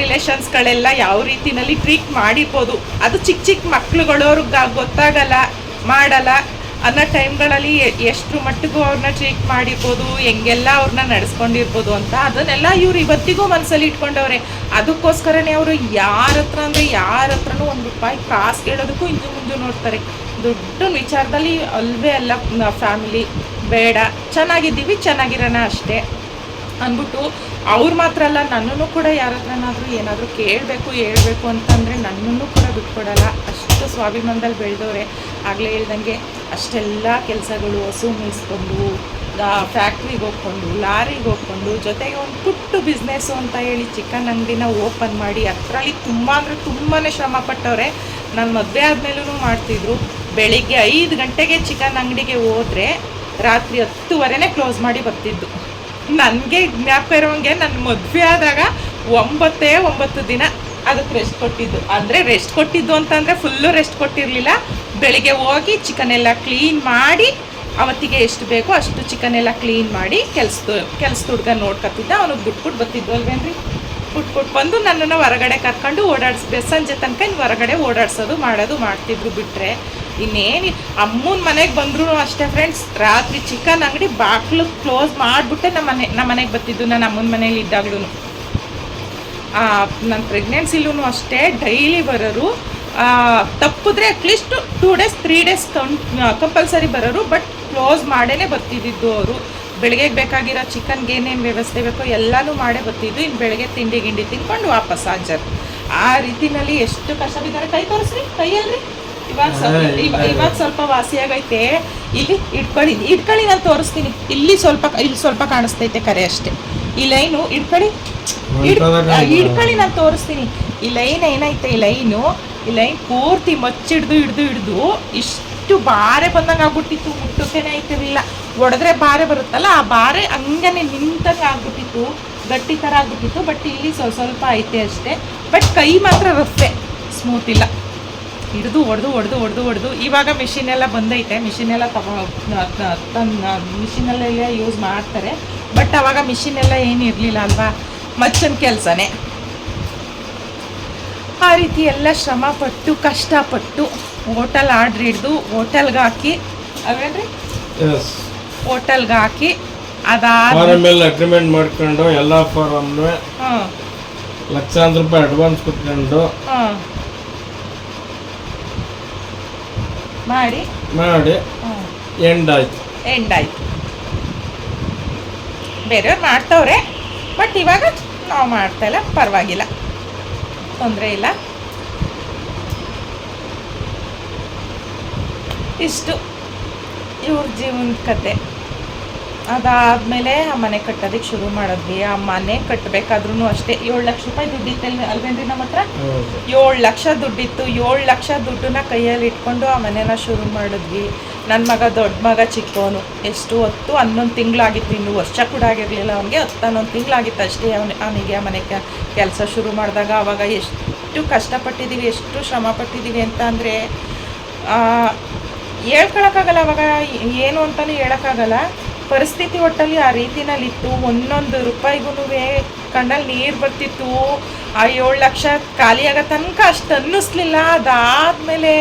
ರಿಲೇಷನ್ಸ್ಗಳೆಲ್ಲ ಯಾವ ರೀತಿನಲ್ಲಿ ಟ್ರೀಟ್ ಮಾಡಿರ್ಬೋದು. ಅದು ಚಿಕ್ಕ ಚಿಕ್ಕ ಮಕ್ಳುಗಳು ಅವ್ರಿಗೆ ಗೊತ್ತಾಗಲ್ಲ, ಮಾಡಲ್ಲ. ಅನ್ನೋ ಟೈಮ್ಗಳಲ್ಲಿ ಎಷ್ಟು ಮಟ್ಟಿಗೂ ಅವ್ರನ್ನ ಟ್ರೀಟ್ ಮಾಡಿರ್ಬೋದು, ಹೆಂಗೆಲ್ಲ ಅವ್ರನ್ನ ನಡೆಸ್ಕೊಂಡಿರ್ಬೋದು ಅಂತ ಅದನ್ನೆಲ್ಲ ಇವ್ರು ಇವತ್ತಿಗೂ ಮನಸ್ಸಲ್ಲಿ ಇಟ್ಕೊಂಡವ್ರೆ. ಅದಕ್ಕೋಸ್ಕರನೇ ಅವರು ಯಾರ ಹತ್ರ ಅಂದರೆ ಯಾರ ಹತ್ರನೂ ಒಂದು ರೂಪಾಯಿ ಕಾಸು ಕೇಳೋದಕ್ಕೂ ಇಂಜು ಮುಂಜು ನೋಡ್ತಾರೆ. ದುಡ್ಡು ವಿಚಾರದಲ್ಲಿ ಅಲ್ವೇ ಅಲ್ಲ ಫ್ಯಾಮಿಲಿ. ಬೇಡ. ಚೆನ್ನಾಗಿದ್ದೀವಿ, ಚೆನ್ನಾಗಿರೋಣ ಅಷ್ಟೇ. ಅಂದ್ಬಿಟ್ಟು ಅವ್ರು ಮಾತ್ರ ಅಲ್ಲ, ನನ್ನನ್ನು ಕೂಡ ಯಾರ ಹತ್ರನಾದರೂ ಏನಾದರೂ ಕೇಳಬೇಕು, ಹೇಳಬೇಕು ಅಂತಂದರೆ ನನ್ನನ್ನು ಕೂಡ ಬಿಟ್ಕೊಡಲ್ಲ. ಅಷ್ಟು ಸ್ವಾಭಿಮಾನದಲ್ಲಿ ಬೆಳೆದವ್ರೆ. ಆಗಲೇ ಹೇಳ್ದಂಗೆ ಅಷ್ಟೆಲ್ಲ ಕೆಲಸಗಳು ಹಸು ಮೇಯಿಸ್ಕೊಂಡು ಫ್ಯಾಕ್ಟ್ರಿಗೆ ಹೋಗ್ಕೊಂಡು, ಲಾರಿಗೆ ಹೋಗ್ಕೊಂಡು, ಜೊತೆಗೆ ಒಂದು ಪುಟ್ಟು ಬಿಸ್ನೆಸ್ಸು ಅಂತ ಹೇಳಿ ಚಿಕನ್ ಅಂಗಡಿನ ಓಪನ್ ಮಾಡಿ, ಅದರಲ್ಲಿ ತುಂಬ ಅಂದರೆ ತುಂಬಾ ಶ್ರಮ ಪಟ್ಟವ್ರೆ. ನಾನು ಮದುವೆ ಆದಮೇಲೂ ಮಾಡ್ತಿದ್ರು. ಬೆಳಿಗ್ಗೆ ಐದು ಗಂಟೆಗೆ ಚಿಕನ್ ಅಂಗಡಿಗೆ ಹೋದರೆ ರಾತ್ರಿ ಹತ್ತುವರೆನೇ ಕ್ಲೋಸ್ ಮಾಡಿ ಬರ್ತಿದ್ದು. ನನಗೆ ಜ್ಞಾಪಕ ಇರೋಂಗೆ ನನ್ನ ಮದುವೆ ಆದಾಗ ಒಂಬತ್ತೇ ಒಂಬತ್ತು ದಿನ ಅದಕ್ಕೆ ರೆಸ್ಟ್ ಕೊಟ್ಟಿದ್ದು. ಅಂದರೆ ರೆಸ್ಟ್ ಕೊಟ್ಟಿದ್ದು ಅಂತಂದರೆ ಫುಲ್ಲು ರೆಸ್ಟ್ ಕೊಟ್ಟಿರಲಿಲ್ಲ. ಬೆಳಿಗ್ಗೆ ಹೋಗಿ ಚಿಕನ್ ಎಲ್ಲ ಕ್ಲೀನ್ ಮಾಡಿ, ಅವತ್ತಿಗೆ ಎಷ್ಟು ಬೇಕೋ ಅಷ್ಟು ಚಿಕನ್ ಎಲ್ಲ ಕ್ಲೀನ್ ಮಾಡಿ ಕೆಲ್ಸದ, ಕೆಲಸದ ಹುಡ್ಗ ನೋಡ್ಕೊತಿದ್ದ ಅವನಿಗೆ ಬಿಟ್ಬಿಟ್ಟು ಬತ್ತಿದ್ದಲ್ವೇನ್ರಿ ಬಿಟ್ಬಿಟ್ಟು ಬಂದು ನನ್ನನ್ನು ಹೊರಗಡೆ ಕರ್ಕೊಂಡು ಓಡಾಡಿಸ್ಬೇಕು ಸಂಜೆ ತನಕ ಇನ್ನು ಹೊರಗಡೆ ಓಡಾಡ್ಸೋದು, ಮಾಡೋದು ಮಾಡ್ತಿದ್ರು ಬಿಟ್ಟರೆ ಇನ್ನೇನು ಅಮ್ಮನ ಮನೆಗೆ ಬಂದ್ರು ಅಷ್ಟೇ ಫ್ರೆಂಡ್ಸ್ ರಾತ್ರಿ ಚಿಕನ್ ಅಂಗಡಿ ಬಾಕ್ಲು ಕ್ಲೋಸ್ ಮಾಡಿಬಿಟ್ಟೆ ನಮ್ಮ ಮನೆ, ನಮ್ಮ ಮನೆಗೆ ಬರ್ತಿದ್ದು ನಾನು ಅಮ್ಮನ ಮನೇಲಿ ಇದ್ದಾಗ್ಲೂ ನನ್ನ ಪ್ರೆಗ್ನೆನ್ಸಿಲೂ ಅಷ್ಟೇ. ಡೈಲಿ ಬರೋರು ತಪ್ಪಿದ್ರೆ at least two days three days compulsory ಬರೋರು ಬಟ್ ಕ್ಲೋಸ್ ಮಾಡೇ ಬರ್ತಿದ್ದಿದ್ದು ಅವರು. ಬೆಳಗ್ಗೆ ಬೇಕಾಗಿರೋ ಚಿಕನ್ಗೆ ಏನೇನು ವ್ಯವಸ್ಥೆ ಬೇಕೋ ಎಲ್ಲನೂ ಮಾಡೇ ಬರ್ತಿದ್ದು ಇನ್ನು ಬೆಳಗ್ಗೆ ತಿಂಡಿ ಗಿಂಡಿ ತಿನ್ಕೊಂಡು ವಾಪಸ್ ಹಾಜರು. ಆ ರೀತಿನಲ್ಲಿ ಎಷ್ಟು ಕಷ್ಟ ಬಿದ್ದಾರೆ ಕೈ ತೋರಿಸ್ರಿ ಕೈಯಲ್ರಿ ಇವಾಗ ಸ್ವಲ್ಪ ಇವ- ಇವಾಗ ಸ್ವಲ್ಪ ವಾಸಿಯಾಗೈತೆ ಇಲ್ಲಿ ಇಟ್ಕೊಳ್ಳಿ ಇಟ್ಕೊಳ್ಳಿ ನಾನು ತೋರಿಸ್ತೀನಿ. ಇಲ್ಲಿ ಸ್ವಲ್ಪ ಇಲ್ಲಿ ಸ್ವಲ್ಪ ಕಾಣಿಸ್ತೈತೆ ಕರೆ ಅಷ್ಟೇ. ಈ ಲೈನು ಇಟ್ಕೊಳ್ಳಿ. ಇಟ್ಕೊಳ್ಳಿ ನಾನು ತೋರಿಸ್ತೀನಿ. ಈ ಲೈನ್ ಏನೈತೆ ಈ ಲೈನು? ಈ ಲೈನ್ ಪೂರ್ತಿ ಮಚ್ಚಿಡ್ದು ಹಿಡ್ದು ಹಿಡ್ದು ಇಷ್ಟು ಬಾರೆ ಬಂದಂಗೆ ಆಗ್ಬಿಟ್ಟಿತ್ತು ಮುಟ್ಟೋಕೇನೆ ಆಯ್ತಿರಲಿಲ್ಲ ಒಡೆದ್ರೆ ಬಾರೆ ಬರುತ್ತಲ್ಲ, ಆ ಬಾರೆ ಹಂಗನೆ ನಿಂತಂಗೆ ಆಗ್ಬಿಟ್ಟಿತ್ತು, ಗಟ್ಟಿ ಥರ ಆಗ್ಬಿಟ್ಟಿತ್ತು ಬಟ್ ಇಲ್ಲಿ ಸ್ವಲ್ಪ ಸ್ವಲ್ಪ ಐತೆ ಅಷ್ಟೇ. ಬಟ್ ಕೈ ಮಾತ್ರ ರಫೆ ಸ್ಮೂತ್ ಇಲ್ಲ. ಹಿಡ್ದು, ಒಡೆದು ಒಡೆದು, ಒಡ್ದು, ಒಡೆದು. ಇವಾಗ ಮಿಷಿನ್ ಎಲ್ಲ ಬಂದೈತೆ ಮಿಷಿನ್ ಎಲ್ಲ ತಗೋ ತನ್ನ ಮಿಷಿನಲ್ಲೆಲ್ಲ ಯೂಸ್ ಮಾಡ್ತಾರೆ. ಬಟ್ ಅವಾಗ ಏನು ಇರಲಿಲ್ಲ ಅಲ್ವಾ? ಮಚ್ಚನ ಕೆಲಸನೇ. ಆ ರೀತಿ ಎಲ್ಲ ಶ್ರಮ ಪಟ್ಟು ಕಷ್ಟಪಟ್ಟು ಹೋಟೆಲ್ ಆರ್ಡ್ರ್ ಹಿಡ್ದು ಹೋಟೆಲ್ಗೆ ಹಾಕಿ ಅವೇನ್ರಿ? ಹೋಟೆಲ್ಗೆ ಹಾಕಿ ಅದಾದ ಮೇಲೆ ಅಗ್ರಿಮೆಂಟ್ ಮಾಡ್ಕೊಂಡು ಎಲ್ಲ ಫಾರಮ್ನು ಹಾಂ. ಲಕ್ಷಾಂತರ ರೂಪಾಯಿ ಅಡ್ವಾನ್ಸ್ ಕೊಟ್ಕೊಂಡು ಮಾಡಿ. ಮಾಡಿ ಎಂಡ್ ಆಯ್ತು. ಎಂಡ್ ಆಯ್ತು. ಬೇರೆಯವ್ರು ಮಾಡ್ತವ್ರೆ ಬಟ್ ಇವಾಗ ನಾವು ಮಾಡ್ತಾ ಇಲ್ಲ ಪರವಾಗಿಲ್ಲ. ತೊಂದರೆ ಇಲ್ಲ. ಇಷ್ಟು ಇವ್ರ ಜೀವನದ ಕತೆ. ಅದಾದಮೇಲೆ ಆ ಮನೆ ಕಟ್ಟೋದಕ್ಕೆ ಶುರು ಮಾಡಿದ್ವಿ. ಆ ಮನೆ ಕಟ್ಟಬೇಕಾದ್ರೂ ಅಷ್ಟೇ ಏಳು ಲಕ್ಷ ರೂಪಾಯಿ ದುಡ್ಡಿತ್ತು ಅಲ್ವೇನ್ರಿ ನಮ್ಮ ಹತ್ರ? ಏಳು ಲಕ್ಷ ದುಡ್ಡಿತ್ತು. ಏಳು ಲಕ್ಷ ದುಡ್ಡನ್ನ ಕೈಯಲ್ಲಿ ಇಟ್ಕೊಂಡು ಆ ಮನೆನ ಶುರು ಮಾಡಿದ್ವಿ. ನನ್ನ ಮಗ ದೊಡ್ಡ ಮಗ ಚಿಕ್ಕವನು. ಎಷ್ಟು ಹೊತ್ತು ಹನ್ನೊಂದು ತಿಂಗಳಾಗಿತ್ತು. ಇನ್ನು ವರ್ಷ ಕೂಡ ಆಗಿರಲಿಲ್ಲ. ಅವನಿಗೆ ಹತ್ತು ಹನ್ನೊಂದು ತಿಂಗಳಾಗಿತ್ತು ಅಷ್ಟೇ ಅವನು ಅವನಿಗೆ ಆ ಮನೆ ಕೆಲಸ ಶುರು ಮಾಡಿದಾಗ ಆವಾಗ ಎಷ್ಟು ಕಷ್ಟಪಟ್ಟಿದ್ದೀವಿ, ಎಷ್ಟು ಶ್ರಮ ಪಟ್ಟಿದ್ದೀವಿ ಅಂತ ಅಂದರೆ ಹೇಳ್ಕೊಳಕ್ಕಾಗಲ್ಲ ಅವಾಗ, ಏನು ಅಂತಲೂ ಹೇಳೋಕ್ಕಾಗಲ್ಲ. ಪರಿಸ್ಥಿತಿ ಒಟ್ಟಲ್ಲಿ ಆ ರೀತಿನಲ್ಲಿತ್ತು. ಒಂದೊಂದು ರೂಪಾಯಿಗೂ ಕಣ್ಣಲ್ಲಿ ನೀರು ಬರ್ತಿತ್ತು. ಆ ಏಳು ಲಕ್ಷ ಖಾಲಿಯಾಗೋ ತನಕ ಅಷ್ಟು ಅನ್ನಿಸ್ಲಿಲ್ಲ. ಅದಾದಮೇಲೆ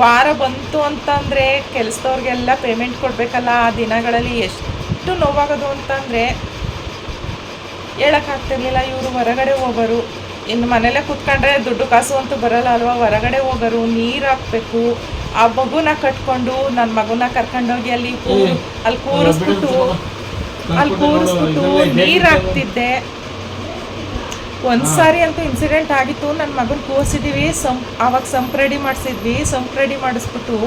ವಾರ ಬಂತು ಅಂತಂದರೆ, ಕೆಲಸದವ್ರಿಗೆಲ್ಲ ಪೇಮೆಂಟ್ ಕೊಡಬೇಕಲ್ಲ, ಆ ದಿನಗಳಲ್ಲಿ ಎಷ್ಟು ನೋವಾಗೋದು ಅಂತಂದರೆ ಹೇಳೋಕ್ಕಾಗ್ತಿರ್ಲಿಲ್ಲ. ಇವರು ಹೊರಗಡೆ ಹೋಗೋರು. ಇನ್ನು ಮನೇಲೆ ಕೂತ್ಕೊಂಡ್ರೆ ದುಡ್ಡು ಕಾಸು ಅಂತೂ ಬರಲ್ಲ ಅಲ್ವಾ? ಹೊರಗಡೆ ಹೋಗೋರು ನೀರು ಹಾಕ್ಬೇಕು. ಆ ಮಗುನ ಕಟ್ಕೊಂಡು ನನ್ನ ಮಗುನ ಕರ್ಕೊಂಡೋಗಿ ಅಲ್ಲಿ ಅಲ್ಲಿ ಕೂರಿಸ್ಬಿಟ್ಟು ಅಲ್ಲಿ ಕೂರಿಸ್ಬಿಟ್ಟು ನೀರು ಹಾಕ್ತಿದ್ದೆ. ಒಂದ್ಸಾರಿ ಅಂತೂ ಇನ್ಸಿಡೆಂಟ್ ಆಗಿತ್ತು. ನನ್ನ ಮಗನ ಕೂರಿಸಿದೀವಿ. ಸಂಪ್ ಅವಾಗ ಸಂಪ್ ರೆಡಿ ಮಾಡಿಸಿದ್ವಿ. ಸಂಪ್ ರೆಡಿ ಮಾಡಿಸ್ಬಿಟ್ಟು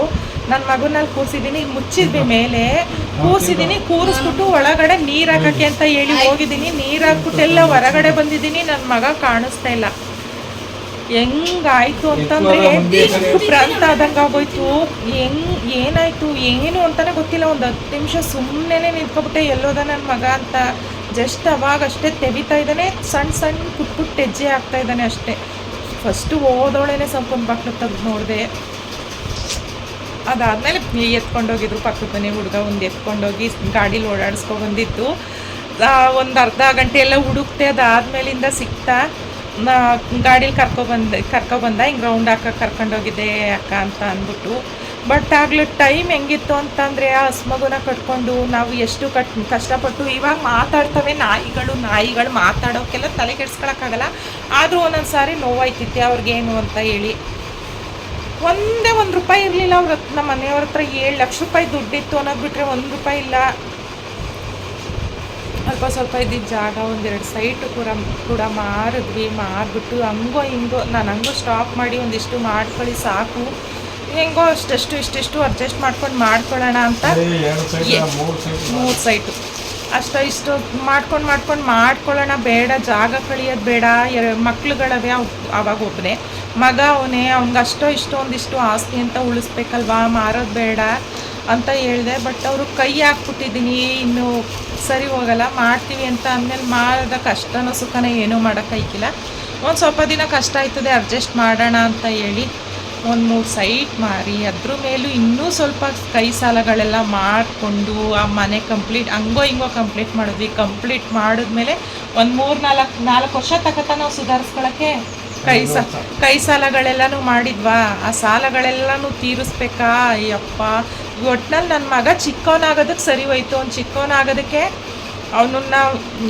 ನನ್ನ ಮಗನಲ್ಲಿ ಕೂರಿಸಿದ್ದೀನಿ ಮುಚ್ಚಿದ್ವಿ ಮೇಲೆ. ಕೂರಿಸಿದ್ದೀನಿ ಕೂರಿಸ್ಬಿಟ್ಟು ಒಳಗಡೆ ನೀರು ಹಾಕಕ್ಕೆ ಅಂತ ಹೇಳಿ ಹೋಗಿದ್ದೀನಿ ನೀರು ಹಾಕ್ಬಿಟ್ಟೆಲ್ಲ ಹೊರಗಡೆ ಬಂದಿದ್ದೀನಿ ನನ್ನ ಮಗ ಕಾಣಿಸ್ತಾ ಇಲ್ಲ. ಹೆಂಗಾಯ್ತು ಅಂತಂದ್ರೆ ಪ್ರಾಂತ ಆದಂಗೆ ಆಗೋಯ್ತು. ಹೆಂಗ್ ಏನಾಯ್ತು ಏನು ಅಂತಾನೆ ಗೊತ್ತಿಲ್ಲ. ಒಂದು ಹತ್ತು ನಿಮಿಷ ಸುಮ್ಮನೆ ನಿಂತ್ಕೊಬಿಟ್ಟೆ ಎಲ್ಲೋದ ನನ್ನ ಮಗ ಅಂತ. ಜಸ್ಟ್ ಅವಾಗ ಅಷ್ಟೇ ತೆಗಿತಾ ಇದ್ದಾನೆ. ಸಣ್ಣ ಸಣ್ಣ ಪುಟ್ಟ ಪುಟ್ಟ ಹೆಜ್ಜೆ ಆಗ್ತಾ ಇದ್ದಾನೆ ಅಷ್ಟೇ. ಫಸ್ಟು ಓದೋಳೇನೆ ಸಂಪೂರ್ಣ ಬಾಕ್ಲು ತೆಗೆದು ನೋಡಿದೆ. ಅದಾದಮೇಲೆ ಎತ್ಕೊಂಡೋಗಿದ್ರು ಪಕ್ಕದ ಮನೆ ಹುಡುಗ ಒಂದು ಎತ್ಕೊಂಡೋಗಿ ಗಾಡೀಲಿ ಓಡಾಡಿಸ್ಕೊ ಬಂದಿತ್ತು ಒಂದು ಅರ್ಧ ಗಂಟೆ ಎಲ್ಲ ಹುಡುಕ್ತೆ, ಅದಾದ್ಮೇಲಿಂದ ಸಿಕ್ತಾ. ಗಾಡೀಲಿ ಕರ್ಕೊಬಂದೆ ಕರ್ಕೊಬಂದ ಹಿಂಗೆ ರೌಂಡ್ ಹಾಕಕ್ಕೆ ಕರ್ಕೊಂಡೋಗಿದ್ದೆ ಅಕ್ಕ ಅಂತ ಅಂದ್ಬಿಟ್ಟು. ಬಟ್ ಆಗಲೂ ಟೈಮ್ ಹೆಂಗಿತ್ತು ಅಂತಂದರೆ ಆ ಹಸ್ಮಗುನ ಕಟ್ಕೊಂಡು ನಾವು ಎಷ್ಟು ಕಟ್, ಕಷ್ಟಪಟ್ಟು ಇವಾಗ ಮಾತಾಡ್ತವೆ ನಾಯಿಗಳು ನಾಯಿಗಳು ಮಾತಾಡೋಕ್ಕೆಲ್ಲ ತಲೆ ಕೆಡ್ಸ್ಕೊಳಕ್ಕಾಗಲ್ಲ ಆದರೂ ಒಂದೊಂದು ಸಾರಿ ನೋವಾಯ್ತಿತ್ತೆ, ಅವ್ರಿಗೇನು ಅಂತ ಹೇಳಿ. ಒಂದೇ ಒಂದು ರೂಪಾಯಿ ಇರಲಿಲ್ಲ. ಅವ್ರ ಹತ್ರ ನಮ್ಮ ಮನೆಯವ್ರ ಹತ್ರ ಏಳು ಲಕ್ಷ ರೂಪಾಯಿ ದುಡ್ಡಿತ್ತು ಅನ್ನೋದು ಬಿಟ್ಟರೆ ಒಂದು ರೂಪಾಯಿ ಇಲ್ಲ. ಅಲ್ಪ ಸ್ವಲ್ಪ ಇದ್ದಿದ್ದ ಜಾಗ ಒಂದೆರಡು ಸೈಟು ಕೂಡ ಕೂಡ ಮಾರಿದ್ವಿ. ಮಾರಿಬಿಟ್ಟು ಹಂಗೋ ಹಿಂಗೋ ನಾನು ಹಂಗೋ ಸ್ಟಾಪ್ ಮಾಡಿ ಒಂದಿಷ್ಟು ಮಾಡ್ಕೊಳ್ಳಿ ಸಾಕು. ಹೆಂಗೋ ಅಷ್ಟಷ್ಟು ಇಷ್ಟಿಷ್ಟು ಅಡ್ಜಸ್ಟ್ ಮಾಡ್ಕೊಂಡು ಮಾಡ್ಕೊಳ್ಳೋಣ ಅಂತ ಮೂರು ಸೈಟು ಅಷ್ಟ ಇಷ್ಟು ಮಾಡ್ಕೊಂಡು ಮಾಡ್ಕೊಂಡು ಮಾಡ್ಕೊಳ್ಳೋಣ. ಬೇಡ ಜಾಗ ಕಳಿಯೋದು ಬೇಡ. ಮಕ್ಳುಗಳವೆ ಅವ್ ಅವಾಗ ಒಬ್ಬನೇ ಮಗ ಅವನೇ, ಅವ್ನಿಗೆ ಅಷ್ಟೋ ಇಷ್ಟೊಂದಿಷ್ಟು ಆಸ್ತಿ ಅಂತ ಉಳಿಸ್ಬೇಕಲ್ವಾ? ಮಾರೋದು ಬೇಡ ಅಂತ ಹೇಳಿದೆ ಬಟ್ ಅವರು ಕೈ ಹಾಕ್ಬಿಟ್ಟಿದ್ದೀನಿ. ಇನ್ನು ಸರಿ ಹೋಗಲ್ಲ ಮಾಡ್ತೀವಿ ಅಂತ ಅಂದಮೇಲೆ ಮಾರದ ಕಷ್ಟನೋ ಸುಖನ ಏನೂ ಮಾಡೋಕ್ಕೈಕಿಲ್ಲ ಒಂದು ಸ್ವಲ್ಪ ದಿನ ಕಷ್ಟ ಆಯ್ತದೆ ಅಡ್ಜಸ್ಟ್ ಮಾಡೋಣ ಅಂತ ಹೇಳಿ ಒಂದು ಮೂರು ಸೈಟ್ ಮಾರಿ. ಅದ್ರ ಮೇಲೂ ಇನ್ನೂ ಸ್ವಲ್ಪ ಕೈ ಸಾಲಗಳೆಲ್ಲ ಮಾಡಿಕೊಂಡು ಆ ಮನೆ ಕಂಪ್ಲೀಟ್ ಹಂಗೋ ಹಿಂಗೋ ಕಂಪ್ಲೀಟ್ ಮಾಡಿದ್ವಿ. ಕಂಪ್ಲೀಟ್ ಮಾಡಿದ್ಮೇಲೆ ಒಂದು ಮೂರು ನಾಲ್ಕು ನಾಲ್ಕು ವರ್ಷ ತಗತ ನಾವು ಸುಧಾರಿಸ್ಕೊಳಕ್ಕೆ ಕೈ ಸ, ಕೈ ಸಾಲಗಳೆಲ್ಲನೂ ಮಾಡಿದ್ವಾ? ಆ ಸಾಲಗಳೆಲ್ಲನೂ ತೀರಿಸ್ಬೇಕಾ? ಅಯ್ಯಪ್ಪ. ಒಟ್ನಲ್ಲಿ ನನ್ನ ಮಗ ಚಿಕ್ಕವನಾಗೋದಕ್ಕೆ ಸರಿ ಹೋಯ್ತು. ಅವ್ನು ಚಿಕ್ಕವನಾಗೋದಕ್ಕೆ ಅವನನ್ನ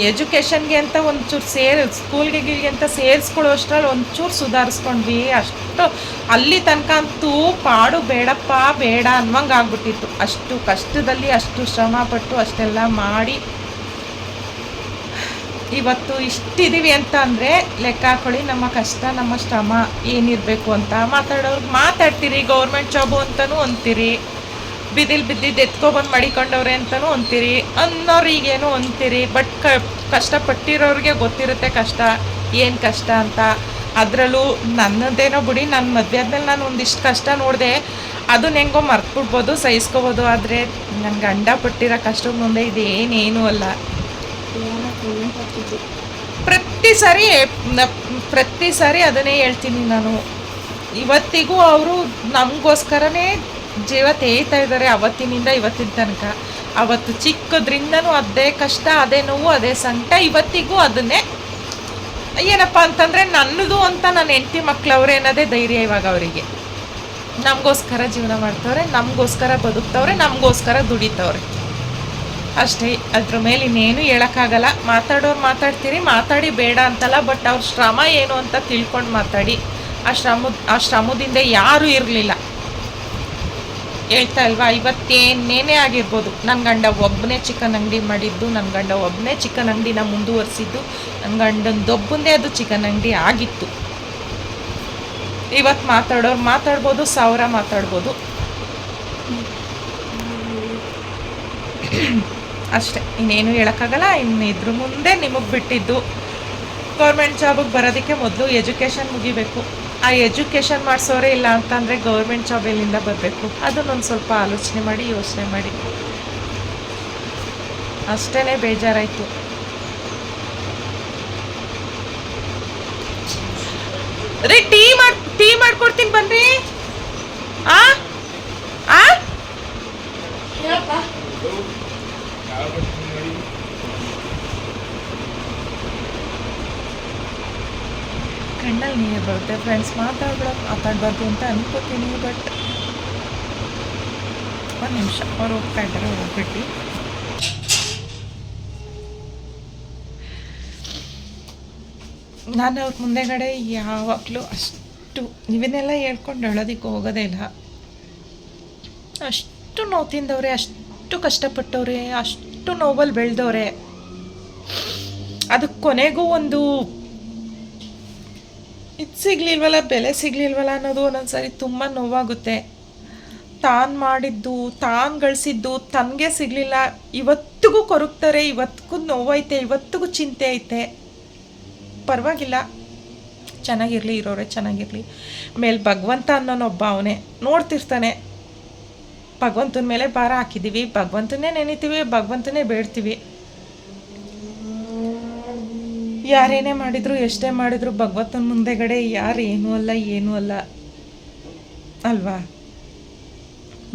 ಎಜುಕೇಷನ್ಗೆ ಅಂತ ಒಂಚೂರು ಸೇರಿ, ಸ್ಕೂಲ್ಗೆ ಗೀಲ್ಗೆ ಅಂತ ಸೇರಿಸ್ಕೊಳ್ಳೋ ಅಷ್ಟರಲ್ಲಿ ಒಂಚೂರು ಸುಧಾರಿಸ್ಕೊಂಡ್ವಿ. ಅಷ್ಟು ಅಲ್ಲಿ ತನಕ ಅಂತೂ ಪಾಡು ಬೇಡಪ್ಪ, ಬೇಡ ಅನ್ನುವಂಗೆ ಆಗ್ಬಿಟ್ಟಿತ್ತು. ಅಷ್ಟು ಕಷ್ಟದಲ್ಲಿ ಅಷ್ಟು ಶ್ರಮ ಪಟ್ಟು ಅಷ್ಟೆಲ್ಲ ಮಾಡಿ ಇವತ್ತು ಇಷ್ಟಿದ್ದೀವಿ ಅಂತ ಅಂದರೆ ಲೆಕ್ಕ ಹಾಕೊಳ್ಳಿ, ನಮ್ಮ ಕಷ್ಟ, ನಮ್ಮ ಶ್ರಮ ಏನಿರಬೇಕು ಅಂತ ಮಾತಾಡೋರ್ಗೆ ಮಾತಾಡ್ತೀರಿ, ಗೌರ್ಮೆಂಟ್ ಜಾಬು ಅಂತಲೂ ಅಂತೀರಿ, ಬಿದಿಲ್ ಬಿದ್ದಿದ್ದು ಎತ್ಕೊಬಂದು ಮಡಿಕೊಂಡವ್ರೆ ಅಂತಲೂ ಅಂತೀರಿ, ಅನ್ನೋರಿಗೇನು ಅಂತೀರಿ, ಬಟ್ ಕ, ಕಷ್ಟಪಟ್ಟಿರೋರಿಗೆ ಗೊತ್ತಿರುತ್ತೆ ಕಷ್ಟ, ಏನು ಕಷ್ಟ ಅಂತ. ಅದರಲ್ಲೂ ನನ್ನದೇನೋ ಬಿಡಿ ನನ್ನ ಮದುವೆ ಆದಮೇಲೆ ನಾನು ಒಂದಿಷ್ಟು ಕಷ್ಟ ನೋಡಿದೆ ಅದನ್ನ ಹೆಂಗೋ ಮರ್ತ್ಬಿಡ್ಬೋದು, ಸಹಿಸ್ಕೋಬೋದು, ಆದರೆ ನನ್ನ ಗಂಡ ಪಟ್ಟಿರೋ ಕಷ್ಟದ ಮುಂದೆ ಇದೇನೇನೂ ಅಲ್ಲ. ಪ್ರತಿ ಸಾರಿ ಪ್ರತಿ ಸಾರಿ ಅದನ್ನೇ ಹೇಳ್ತೀನಿ ನಾನು. ಇವತ್ತಿಗೂ ಅವರು ನಮಗೋಸ್ಕರನೇ ಜೀವ ತೇಯ್ತಾ ಇದ್ದಾರೆ, ಅವತ್ತಿನಿಂದ ಇವತ್ತಿನ ತನಕ. ಅವತ್ತು ಚಿಕ್ಕದ್ರಿಂದನೂ ಅದೇ ಕಷ್ಟ, ಅದೇ ನೋವು, ಅದೇ ಸಂಕಟ, ಇವತ್ತಿಗೂ ಅದನ್ನೇ. ಏನಪ್ಪ ಅಂತಂದರೆ ನನ್ನದು ಅಂತ ನನ್ನ ಹೆಂಡತಿ ಮಕ್ಕಳವ್ರೆ ಅನ್ನೋದೇ ಧೈರ್ಯ ಇವಾಗ ಅವರಿಗೆ. ನಮಗೋಸ್ಕರ ಜೀವನ ಮಾಡ್ತವ್ರೆ, ನಮಗೋಸ್ಕರ ಬದುಕ್ತವ್ರೆ, ನಮಗೋಸ್ಕರ ದುಡಿತವ್ರೆ. ಅಷ್ಟೇ, ಅದ್ರ ಮೇಲೆ ಇನ್ನೇನು ಹೇಳೋಕ್ಕಾಗಲ್ಲ. ಮಾತಾಡೋರು ಮಾತಾಡ್ತೀರಿ, ಮಾತಾಡಿ ಬೇಡ ಅಂತಲ್ಲ ಬಟ್ ಅವ್ರ ಶ್ರಮ ಏನು ಅಂತ ತಿಳ್ಕೊಂಡು ಮಾತಾಡಿ. ಆ ಶ್ರಮದ ಆ ಶ್ರಮದಿಂದ ಯಾರೂ ಇರಲಿಲ್ಲ. ಹೇಳ್ತಾ ಅಲ್ವಾ ಇವತ್ತೇನೇನೇ ಆಗಿರ್ಬೋದು. ನನ್ನ ಗಂಡ ಒಬ್ಬನೇ ಚಿಕನ್ ಅಂಗಡಿ ಮಾಡಿದ್ದು ನನ್ನ ಗಂಡ ಒಬ್ಬನೇ ಚಿಕನ್ ಅಂಗಡಿನ ಮುಂದುವರಿಸಿದ್ದು ನನ್ನ ಗಂಡಂದೊಬ್ಬಂದೇ ಅದು ಚಿಕನ್ ಅಂಗಡಿ ಆಗಿತ್ತು. ಇವತ್ತು ಮಾತಾಡೋರು ಮಾತಾಡ್ಬೋದು, ಸಾವಿರ ಮಾತಾಡ್ಬೋದು. ಅಷ್ಟೇ. ಇನ್ನೇನು ಹೇಳೋಕ್ಕಾಗಲ್ಲ. ಇನ್ನು ಇದ್ರ ಮುಂದೆ ನಿಮಗೆ ಬಿಟ್ಟಿದ್ದು ಗೌರ್ಮೆಂಟ್ ಜಾಬಿಗೆ ಬರೋದಕ್ಕೆ ಮೊದಲು ಎಜುಕೇಷನ್ ಮುಗಿಬೇಕು. ಆ ಎಜುಕೇಷನ್ ಮಾಡಿಸೋರೇ ಇಲ್ಲ ಅಂತಂದರೆ ಗೌರ್ಮೆಂಟ್ ಜಾಬ್ ಎಲ್ಲಿಂದ ಬರಬೇಕು? ಅದನ್ನೊಂದು ಸ್ವಲ್ಪ ಆಲೋಚನೆ ಮಾಡಿ, ಯೋಚನೆ ಮಾಡಿ. ಅಷ್ಟೇ ಬೇಜಾರಾಯಿತು. ರೀ ಟೀ ಮಾಡ್ ಟೀ ಮಾಡ್ಕೊಡ್ತೀನಿ ಬನ್ರಿ ಆ ಆ ಹೇಳಪ್ಪ ಕಣ್ಣಲ್ಲಿ ನೀರು ಬರುತ್ತೆ ಫ್ರೆಂಡ್ಸ್ ಮಾತಾಡ್ಬಿಡೋ, ಮಾತಾಡಬಾರ್ದು ಅಂತ ಅನ್ಕೋತೀನಿ ಬಟ್ ಒಂದು ನಿಮಿಷ, ಅವ್ರು ಹೋಗ್ತಾ ಇದ್ದಾರೆ ಹೋಗ್ಬಿಟ್ಟು ನಾನು ಅವ್ರ ಮುಂದೆಗಡೆ ಯಾವಾಗಲೂ ಅಷ್ಟು ಇವನ್ನೆಲ್ಲ ಹೇಳ್ಕೊಂಡು ಹೇಳೋದಕ್ಕೆ ಹೋಗೋದೇ ಇಲ್ಲ. ಅಷ್ಟು ನೋವು ತಿಂದವ್ರೆ ಅಷ್ಟು ಕಷ್ಟಪಟ್ಟವ್ರೆ, ಅಷ್ಟು ನೋವಲ್ಲಿ ಬೆಳೆದವ್ರೆ. ಅದಕ್ಕೆ ಕೊನೆಗೂ ಒಂದು ಇದು ಸಿಗಲಿಲ್ವಲ್ಲ, ಬೆಲೆ ಸಿಗಲಿಲ್ವಲ್ಲ ಅನ್ನೋದು ಒಂದೊಂದ್ಸರಿ ತುಂಬ ನೋವಾಗುತ್ತೆ. ತಾನು ಮಾಡಿದ್ದು, ತಾನು ಗಳಿಸಿದ್ದು ತನಗೆ ಸಿಗಲಿಲ್ಲ. ಇವತ್ತಿಗೂ ಕೊರಗ್ತಾರೆ, ಇವತ್ತಿಗೂ ನೋವೈತೆ, ಇವತ್ತಿಗೂ ಚಿಂತೆ ಐತೆ. ಪರವಾಗಿಲ್ಲ. ಚೆನ್ನಾಗಿರಲಿ, ಇರೋರೆ ಚೆನ್ನಾಗಿರಲಿ. ಮೇಲೆ ಭಗವಂತ ಅನ್ನೋನೊಬ್ಬ ಅವನೇ. ನೋಡ್ತಿರ್ತಾನೆ. ಭಗವಂತನ ಮೇಲೆ ಭಾರ ಹಾಕಿದ್ದೀವಿ ಭಗವಂತನೇ ನೆನಿತೀವಿ ಭಗವಂತನೇ ಬೇಡ್ತೀವಿ. ಯಾರೇನೇ ಮಾಡಿದ್ರು, ಎಷ್ಟೇ ಮಾಡಿದ್ರು, ಭಗವಂತನ ಮುಂದೆಗಡೆ ಯಾರು ಏನೂ ಅಲ್ಲ ಏನೂ ಅಲ್ಲ. ಅಲ್ವಾ?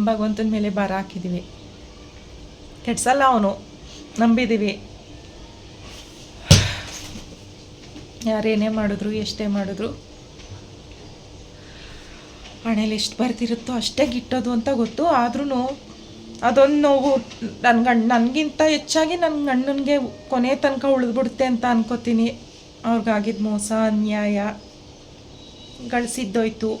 ಭಗವಂತನ ಮೇಲೆ ಭಾರ ಹಾಕಿದ್ದೀವಿ ಕೆಡ್ಸಲ್ಲ ಅವನು. ನಂಬಿದ್ದೀವಿ ಯಾರೇನೇ ಮಾಡಿದ್ರು, ಎಷ್ಟೇ ಮಾಡಿದ್ರು. ಹಣೆಯಲ್ಲಿ ಎಷ್ಟು ಬರ್ತಿರುತ್ತೋ ಅಷ್ಟೇ ಗಿಟ್ಟೋದು ಅಂತ ಗೊತ್ತು. ಆದ್ರೂ ಅದೊಂದು ನೋವು ನನ್ನ ಗಂಡ, ನನಗಿಂತ ಹೆಚ್ಚಾಗಿ ನನ್ನ ಗಂಡನಿಗೆ ಕೊನೆ ತನಕ ಉಳಿದ್ಬಿಡುತ್ತೆ ಅಂತ ಅನ್ಕೋತೀನಿ. ಅವ್ರಿಗಾಗಿದ್ದ ಮೋಸ, ಅನ್ಯಾಯ ಗಳಿಸಿದ್ದೋಯ್ತು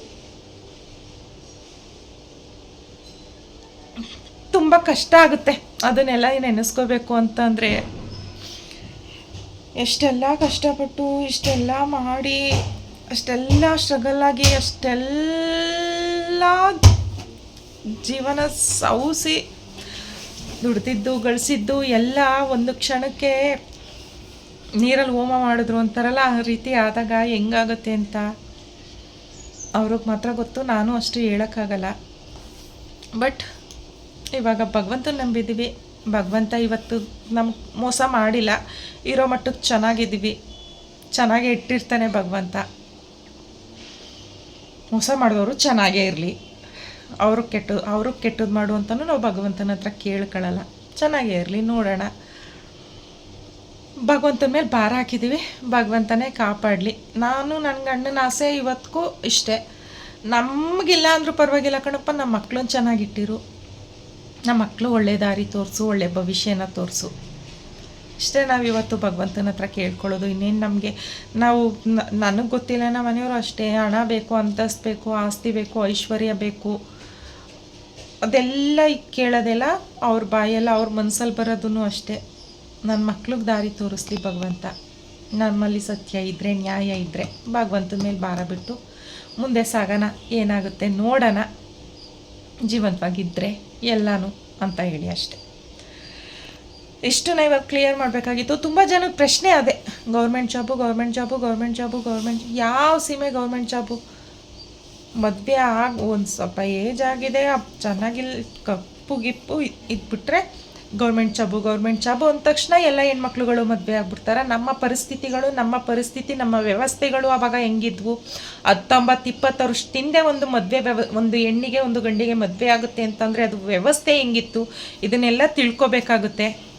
ತುಂಬ ಕಷ್ಟ ಆಗುತ್ತೆ ಅದನ್ನೆಲ್ಲ ನೆನೆಸ್ಕೋಬೇಕು ಅಂತಂದರೆ ಎಷ್ಟೆಲ್ಲ ಕಷ್ಟಪಟ್ಟು, ಇಷ್ಟೆಲ್ಲ ಮಾಡಿ, ಅಷ್ಟೆಲ್ಲ ಸ್ಟ್ರಗಲ್ ಆಗಿ, ಅಷ್ಟೆಲ್ಲ ಜೀವನ ಸೌಸಿ ದುಡ್ದಿದ್ದು, ಗಳಿಸಿದ್ದು ಎಲ್ಲ ಒಂದು ಕ್ಷಣಕ್ಕೆ ನೀರಲ್ಲಿ ಹೋಮ ಮಾಡಿದ್ರು ಅಂತಾರಲ್ಲ, ಆ ರೀತಿ ಆದಾಗ ಹೆಂಗಾಗುತ್ತೆ ಅಂತ ಅವ್ರಿಗೆ ಮಾತ್ರ ಗೊತ್ತು, ನಾನು ಅಷ್ಟು ಹೇಳೋಕ್ಕಾಗಲ್ಲ. ಬಟ್ ಇವಾಗ ಭಗವಂತನ ನಂಬಿದ್ದೀವಿ. ಭಗವಂತ ಇವತ್ತು ನಮ್ಗೆ ಮೋಸ ಮಾಡಿಲ್ಲ. ಇರೋ ಮಟ್ಟಕ್ಕೆ ಚೆನ್ನಾಗಿದ್ದೀವಿ. ಚೆನ್ನಾಗೇ ಇಟ್ಟಿರ್ತಾನೆ ಭಗವಂತ. ಮೋಸ ಮಾಡಿದವರು ಚೆನ್ನಾಗೇ ಇರಲಿ. ಅವರು ಕೆಟ್ಟು, ಅವರು ಕೆಟ್ಟದ್ದು ಮಾಡು ಅಂತಲೂ ನಾವು ಭಗವಂತನ ಹತ್ರ ಕೇಳ್ಕೊಳ್ಳಲ್ಲ ಚೆನ್ನಾಗೇ ಇರಲಿ, ನೋಡೋಣ. ಭಗವಂತನ ಮೇಲೆ ಭಾರ ಹಾಕಿದ್ದೀವಿ ಭಗವಂತನೇ ಕಾಪಾಡಲಿ. ನಾನು ನನ್ನ ಗಂಡನ ಆಸೆ ಇವತ್ತಿಗೂ ಇಷ್ಟೇ. ನಮಗಿಲ್ಲ ಅಂದರೂ ಪರವಾಗಿಲ್ಲ ಕಣಪ್ಪ ನಮ್ಮ ಮಕ್ಕಳನ್ನ ಚೆನ್ನಾಗಿಟ್ಟಿರು ನಮ್ಮ ಮಕ್ಕಳು ಒಳ್ಳೆ ದಾರಿ ತೋರಿಸು, ಒಳ್ಳೆ ಭವಿಷ್ಯನ ತೋರಿಸು. ಇಷ್ಟೇ ನಾವು ಇವತ್ತು ಭಗವಂತನ ಹತ್ರ ಕೇಳ್ಕೊಳ್ಳೋದು. ಇನ್ನೇನು ನಮಗೆ, ನಾವು ನನಗೆ ಗೊತ್ತಿಲ್ಲ ನಮ್ಮ ಮನೆಯವರು ಅಷ್ಟೇ. ಹಣ ಬೇಕು, ಅಂತಸ್ತು ಬೇಕು, ಆಸ್ತಿ ಬೇಕು, ಐಶ್ವರ್ಯ ಬೇಕು. ಅದೆಲ್ಲ ಕೇಳೋದೆಲ್ಲ ಅವ್ರ ಬಾಯೆಲ್ಲ ಅವ್ರ ಮನಸ್ಸಲ್ಲಿ ಬರೋದೂ ಅಷ್ಟೇ. ನನ್ನ ಮಕ್ಳಿಗೆ ದಾರಿ ತೋರಿಸ್ಲಿ ಭಗವಂತ. ನಮ್ಮಲ್ಲಿ ಸತ್ಯ ಇದ್ದರೆ ನ್ಯಾಯ ಇದ್ದರೆ ಭಗವಂತನ ಮೇಲೆ ಭಾರ ಬಿಟ್ಟು ಮುಂದೆ ಸಾಗೋಣ, ಏನಾಗುತ್ತೆ ನೋಡೋಣ. ಜೀವಂತವಾಗಿದ್ದರೆ ಎಲ್ಲನೂ ಅಂತ ಹೇಳಿ ಅಷ್ಟೆ. ನಾ ಇವಾಗ ಕ್ಲಿಯರ್ ಮಾಡಬೇಕಾಗಿತ್ತು. ತುಂಬ ಜನಕ್ಕೆ ಪ್ರಶ್ನೆ ಅದೇ. Government job government job government job, government ಯಾವ ಸೀಮೆ ಗೌರ್ಮೆಂಟ್ ಜಾಬು? ಮದುವೆ ಆಗ, ಒಂದು ಸ್ವಲ್ಪ ಏಜ್ ಆಗಿದೆ ಚೆನ್ನಾಗಿಲ್ಲ ಕಪ್ಪು ಗಿಪ್ಪು ಇದ್ಬಿಟ್ರೆ ಗೌರ್ಮೆಂಟ್ ಜಾಬು ಗೌರ್ಮೆಂಟ್ ಜಾಬು ಅಂದ ತಕ್ಷಣ ಎಲ್ಲ ಹೆಣ್ಮಕ್ಳುಗಳು ಮದುವೆ ಆಗ್ಬಿಡ್ತಾರೆ. ನಮ್ಮ ಪರಿಸ್ಥಿತಿಗಳು, ನಮ್ಮ ಪರಿಸ್ಥಿತಿ, ನಮ್ಮ ವ್ಯವಸ್ಥೆಗಳು ಆವಾಗ ಹೆಂಗಿದ್ವು? ಹತ್ತೊಂಬತ್ತು ಇಪ್ಪತ್ತು ವರ್ಷ ತಿಂದೆ ಒಂದು ಮದುವೆ ವ್ಯವ, ಒಂದು ಹೆಣ್ಣಿಗೆ, ಒಂದು ಗಂಡಿಗೆ ಮದುವೆ ಆಗುತ್ತೆ ಅಂತಂದರೆ ಅದು ವ್ಯವಸ್ಥೆ ಹೆಂಗಿತ್ತು? ಇದನ್ನೆಲ್ಲ ತಿಳ್ಕೊಬೇಕಾಗುತ್ತೆ.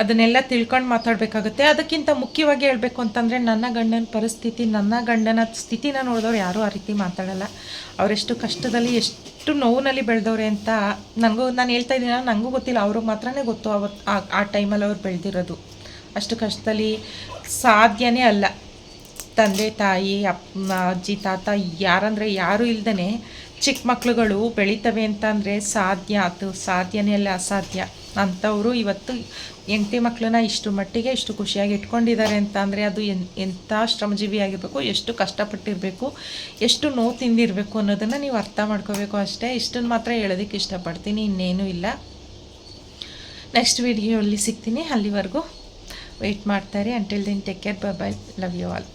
ಅದನ್ನೆಲ್ಲ ತಿಳ್ಕೊಂಡು ಮಾತಾಡಬೇಕಾಗುತ್ತೆ. ಅದಕ್ಕಿಂತ ಮುಖ್ಯವಾಗಿ ಹೇಳಬೇಕು ಅಂತಂದರೆ, ನನ್ನ ಗಂಡನ ಪರಿಸ್ಥಿತಿ, ನನ್ನ ಗಂಡನ ಸ್ಥಿತಿನ ನೋಡಿದವ್ರು ಯಾರೂ ಆ ರೀತಿ ಮಾತಾಡಲ್ಲ. ಅವರೆಷ್ಟು ಕಷ್ಟದಲ್ಲಿ, ಎಷ್ಟು ನೋವಿನಲ್ಲಿ ಬೆಳೆದವ್ರೆ ಅಂತ ನನಗೂ, ನಾನು ಹೇಳ್ತಾ ಇದ್ದೀನಿ ನನಗೂ ಗೊತ್ತಿಲ್ಲ. ಅವ್ರಿಗೆ ಮಾತ್ರನೇ ಗೊತ್ತು ಅವತ್ತು ಆ ಟೈಮಲ್ಲಿ ಅವ್ರು ಬೆಳೆದಿರೋದು. ಅಷ್ಟು ಕಷ್ಟದಲ್ಲಿ ಸಾಧ್ಯನೇ ಅಲ್ಲ. ತಂದೆ, ತಾಯಿ, ಅಪ್ಪ, ಅಜ್ಜಿ, ತಾತ, ಯಾರಂದರೆ ಯಾರೂ ಇಲ್ಲದೇ ಚಿಕ್ಕ ಮಕ್ಕಳುಗಳು ಬೆಳೀತವೆ ಅಂತಂದರೆ ಸಾಧ್ಯ, ಅದು ಸಾಧ್ಯನೇ ಅಲ್ಲ, ಅಸಾಧ್ಯ. ಅಂಥವರು ಇವತ್ತು ಹೆಂಡತಿ ಮಕ್ಕಳನ್ನ ಇಷ್ಟು ಮಟ್ಟಿಗೆ ಇಷ್ಟು ಖುಷಿಯಾಗಿ ಇಟ್ಕೊಂಡಿದ್ದಾರೆ ಅಂತ ಅಂದರೆ ಅದು ಎನ್, ಎಂಥ ಶ್ರಮಜೀವಿ ಆಗಿರಬೇಕು, ಎಷ್ಟು ಕಷ್ಟಪಟ್ಟಿರಬೇಕು, ಎಷ್ಟು ನೋವು ತಿಂದಿರಬೇಕು ಅನ್ನೋದನ್ನು ನೀವು ಅರ್ಥ ಮಾಡ್ಕೋಬೇಕು ಅಷ್ಟೇ. ಇಷ್ಟನ್ನು ಮಾತ್ರ ಹೇಳೋದಕ್ಕೆ ಇಷ್ಟಪಡ್ತೀನಿ, ಇನ್ನೇನೂ ಇಲ್ಲ. ನೆಕ್ಸ್ಟ್ ವಿಡಿಯೋಲ್ಲಿ ಸಿಗ್ತೀನಿ. ಅಲ್ಲಿವರೆಗೂ ವೆಯ್ಟ್ ಮಾಡ್ತಾರೆ. Until then take care bye bye love you all